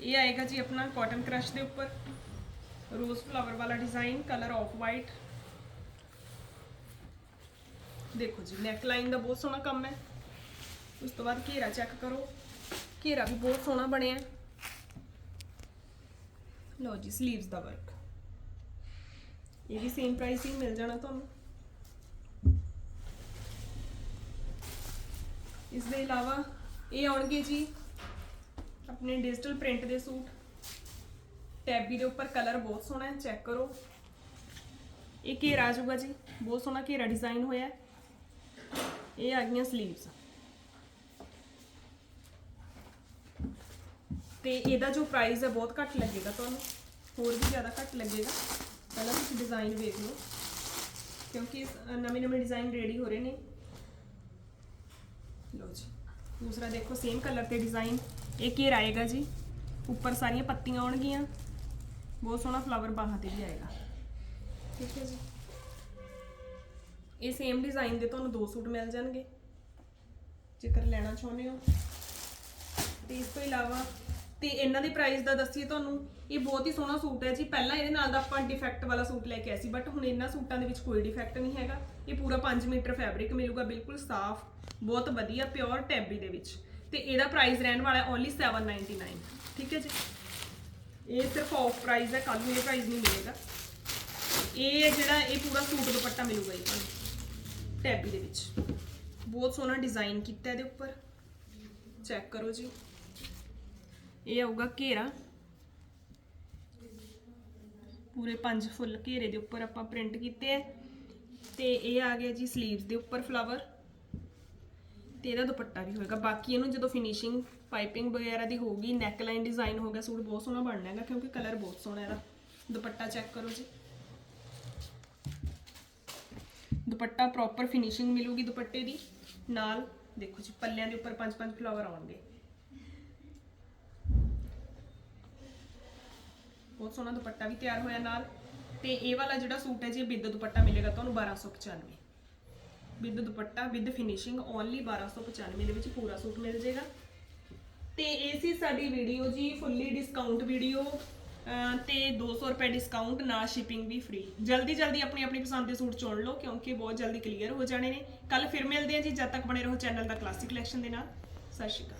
ਇਹ ਆਏਗਾ ਜੀ ਆਪਣਾ ਕਾਟਨ ਕ੍ਰਸ਼ ਦੇ ਉੱਪਰ ਰੋਜ਼ ਫਲਾਵਰ ਵਾਲਾ ਡਿਜ਼ਾਈਨ ਕਲਰ ਆਫ ਵਾਈਟ ਦੇਖੋ ਜੀ ਨੈਕ ਲਾਈਨ ਦਾ ਬਹੁਤ ਸੋਹਣਾ ਕੰਮ ਹੈ ਉਸ ਤੋਂ ਬਾਅਦ ਘੇਰਾ ਚੈੱਕ ਕਰੋ ਘੇਰਾ ਵੀ ਬਹੁਤ ਸੋਹਣਾ ਬਣਿਆ ਹੈ ਲਓ ਜੀ 슬ੀਵਸ ਦਾ ਵਰਕ ਇਹ ਵੀ ਸੇਮ ਪ੍ਰਾਈਸ ਹੀ ਮਿਲ ਜਾਣਾ ਤੁਹਾਨੂੰ ਇਸ ਦੇ ਇਲਾਵਾ ਇਹ ਆਉਣਗੇ ਜੀ ਆਪਣੇ ਡਿਜੀਟਲ ਪ੍ਰਿੰਟ ਦੇ ਸੂਟ। ਟੈਬੀ ਦੇ ਉੱਪਰ ਕਲਰ ਬਹੁਤ ਸੋਹਣਾ ਹੈ ਚੈੱਕ ਕਰੋ। ਇਹ ਘੇਰਾ ਆ ਜਾਊਗਾ ਜੀ, ਬਹੁਤ ਸੋਹਣਾ ਘੇਰਾ ਡਿਜ਼ਾਈਨ ਹੋਇਆ ਹੈ। ਇਹ ਆ ਗਈਆਂ 슬ੀਵਸ ਤੇ ਇਹਦਾ ਜੋ ਪ੍ਰਾਈਸ ਹੈ ਬਹੁਤ ਘੱਟ ਲੱਗੇਗਾ ਤੁਹਾਨੂੰ, ਹੋਰ ਵੀ ਜ਼ਿਆਦਾ ਘੱਟ ਲੱਗੇਗਾ। ਪਹਿਲਾਂ ਤੁਸੀਂ ਡਿਜ਼ਾਈਨ ਵੇਖ ਲਓ, ਕਿਉਂਕਿ ਨਵੇਂ ਨਵੇਂ ਡਿਜ਼ਾਈਨ ਰੈਡੀ ਹੋ ਰਹੇ ਨੇ। ਲਓ ਜੀ। ਦੂਸਰਾ ਦੇਖੋ ਸੇਮ ਕਲਰ ਤੇ ਡਿਜ਼ਾਈਨ ਇਹ ਘੇਰ ਆਏਗਾ ਜੀ। ਉੱਪਰ ਸਾਰੀਆਂ ਪੱਤੀਆਂ ਆਉਣਗੀਆਂ। ਬਹੁਤ ਸੋਹਣਾ ਫਲਾਵਰ ਬਾਹਾਂ ਤੇ ਵੀ ਆਏਗਾ। ਠੀਕ ਹੈ ਜੀ। ਇਹ ਸੇਮ ਡਿਜ਼ਾਈਨ ਦੇ ਤੁਹਾਨੂੰ ਦੋ ਸੂਟ ਮਿਲ ਜਾਣਗੇ। ਜੇਕਰ ਲੈਣਾ ਚਾਹੁੰਦੇ ਹੋ। ਤੇ ਇਸ ਤੋਂ ਇਲਾਵਾ ਤੇ ਇਹਨਾਂ ਦੇ ਪ੍ਰਾਈਸ ਦਾ ਦੱਸੀਏ ਤੁਹਾਨੂੰ, ਇਹ ਬਹੁਤ ਹੀ ਸੋਹਣਾ ਸੂਟ ਹੈ ਜੀ। ਪਹਿਲਾਂ ਇਹਦੇ ਨਾਲ ਦਾ ਆਪਾਂ ਡਿਫੈਕਟ ਵਾਲਾ ਸੂਟ ਲੈ ਕੇ ਆਏ ਸੀ ਬਟ ਹੁਣ ਇਹਨਾਂ ਸੂਟਾਂ ਦੇ ਵਿੱਚ ਕੋਈ ਡਿਫੈਕਟ ਨਹੀਂ ਹੈਗਾ। ਇਹ ਪੂਰਾ 5 ਮੀਟਰ ਫੈਬਰਿਕ ਮਿਲੂਗਾ, ਬਿਲਕੁਲ ਸਾਫ਼, ਬਹੁਤ ਵਧੀਆ ਪਿਓਰ ਟੈਬੀ ਦੇ ਵਿੱਚ। ਤੇ ਇਹਦਾ ਪ੍ਰਾਈਸ ਰਹਿਣ ਵਾਲਾ ਹੈ ਓਨਲੀ 799 ਠੀਕ ਹੈ ਜੀ? ਇਹ ਸਿਰਫ ਆਫ ਪ੍ਰਾਈਸ ਹੈ ਕੱਲ ਨੂੰ ਇਹ ਪ੍ਰਾਈਸ ਨਹੀਂ ਮਿਲੇਗਾ। ਇਹ ਜਿਹੜਾ ਇਹ ਪੂਰਾ ਸੂਟ ਦੁਪੱਟਾ ਮਿਲੂਗਾ ਜੀ ਤੁਹਾਨੂੰ ਟੈਬੀ ਦੇ ਵਿੱਚ। ਬਹੁਤ ਸੋਹਣਾ ਡਿਜ਼ਾਈਨ ਕੀਤਾ ਇਹਦੇ ਉੱਪਰ। ਚੈੱਕ ਕਰੋ ਜੀ। ਇਹ ਆਊਗਾ ਘੇਰਾ। ਪੂਰੇ ਪੰਜ ਫੁੱਲ ਘੇਰੇ ਦੇ ਉੱਪਰ ਆਪਾਂ ਪ੍ਰਿੰਟ ਕੀਤੇ ਹੈ ਤੇ ਇਹ ਆ ਗਿਆ ਜੀ 슬ੀਵਸ ਦੇ ਉੱਪਰ ਫਲਾਵਰ ਤੇ ਇਹਦਾ ਦੁਪੱਟਾ ਵੀ ਹੋਏਗਾ। ਬਾਕੀ ਇਹਨੂੰ ਜਦੋਂ ਫਿਨਿਸ਼ਿੰਗ ਪਾਈਪਿੰਗ ਵਗੈਰਾ ਦੀ ਹੋਊਗੀ ਨੈਕ ਲਾਈਨ ਡਿਜ਼ਾਈਨ ਹੋਗਾ ਸੂਟ ਬਹੁਤ ਸੋਹਣਾ ਬਣਨਾ ਹੈਗਾ, ਕਿਉਂਕਿ ਕਲਰ ਬਹੁਤ ਸੋਹਣਾ ਇਹਦਾ। ਦੁਪੱਟਾ ਚੈੱਕ ਕਰੋ ਜੀ। ਦੁਪੱਟਾ ਪ੍ਰੋਪਰ ਫਿਨਿਸ਼ਿੰਗ ਮਿਲੂਗੀ ਦੁਪੱਟੇ ਦੀ। ਨਾਲ ਦੇਖੋ ਜੀ, ਪੱਲਿਆਂ ਦੇ ਉੱਪਰ ਪੰਜ ਪੰਜ ਫਲਾਵਰ ਆਉਣਗੇ। ਬਹੁਤ ਸੋਹਣਾ ਦੁਪੱਟਾ ਵੀ ਤਿਆਰ ਹੋਇਆ ਨਾਲ। ਤੇ ਇਹ ਵਾਲਾ ਜਿਹੜਾ ਸੂਟ ਹੈ ਜੀ ਬਿੱਦ ਦੁਪੱਟਾ ਮਿਲੇਗਾ ਤੁਹਾਨੂੰ 1295 with dupatta with finishing only 1295 ਦੇ ਵਿੱਚ ਪੂਰਾ ਸੂਟ ਮਿਲ ਜਾਏਗਾ। ਤੇ ਇਹ ਸੀ ਸਾਡੀ ਵੀਡੀਓ ਜੀ ਫੁੱਲੀ ਡਿਸਕਾਊਂਟ ਵੀਡੀਓ। ਅਹ ਤੇ 200 ਰੁਪਏ ਡਿਸਕਾਊਂਟ ਨਾਲ ਸ਼ਿਪਿੰਗ ਵੀ ਫ੍ਰੀ ਜਲਦੀ ਜਲਦੀ ਆਪਣੀ ਆਪਣੀ ਪਸੰਦ ਦੇ ਸੂਟ ਚੁਣ ਲਓ, ਕਿਉਂਕਿ ਬਹੁਤ ਜਲਦੀ ਕਲੀਅਰ ਹੋ ਜਾਣੇ ਨੇ। ਕੱਲ ਫਿਰ ਮਿਲਦੇ ਹਾਂ ਜੀ, ਜਦ ਤੱਕ ਬਣੇ ਰਹੋ ਚੈਨਲ ਦਾ ਕਲਾਸਿਕ ਕਲੈਕਸ਼ਨ ਦੇ ਨਾਲ। ਸਤਿ ਸ਼੍ਰੀ ਅਕਾਲ।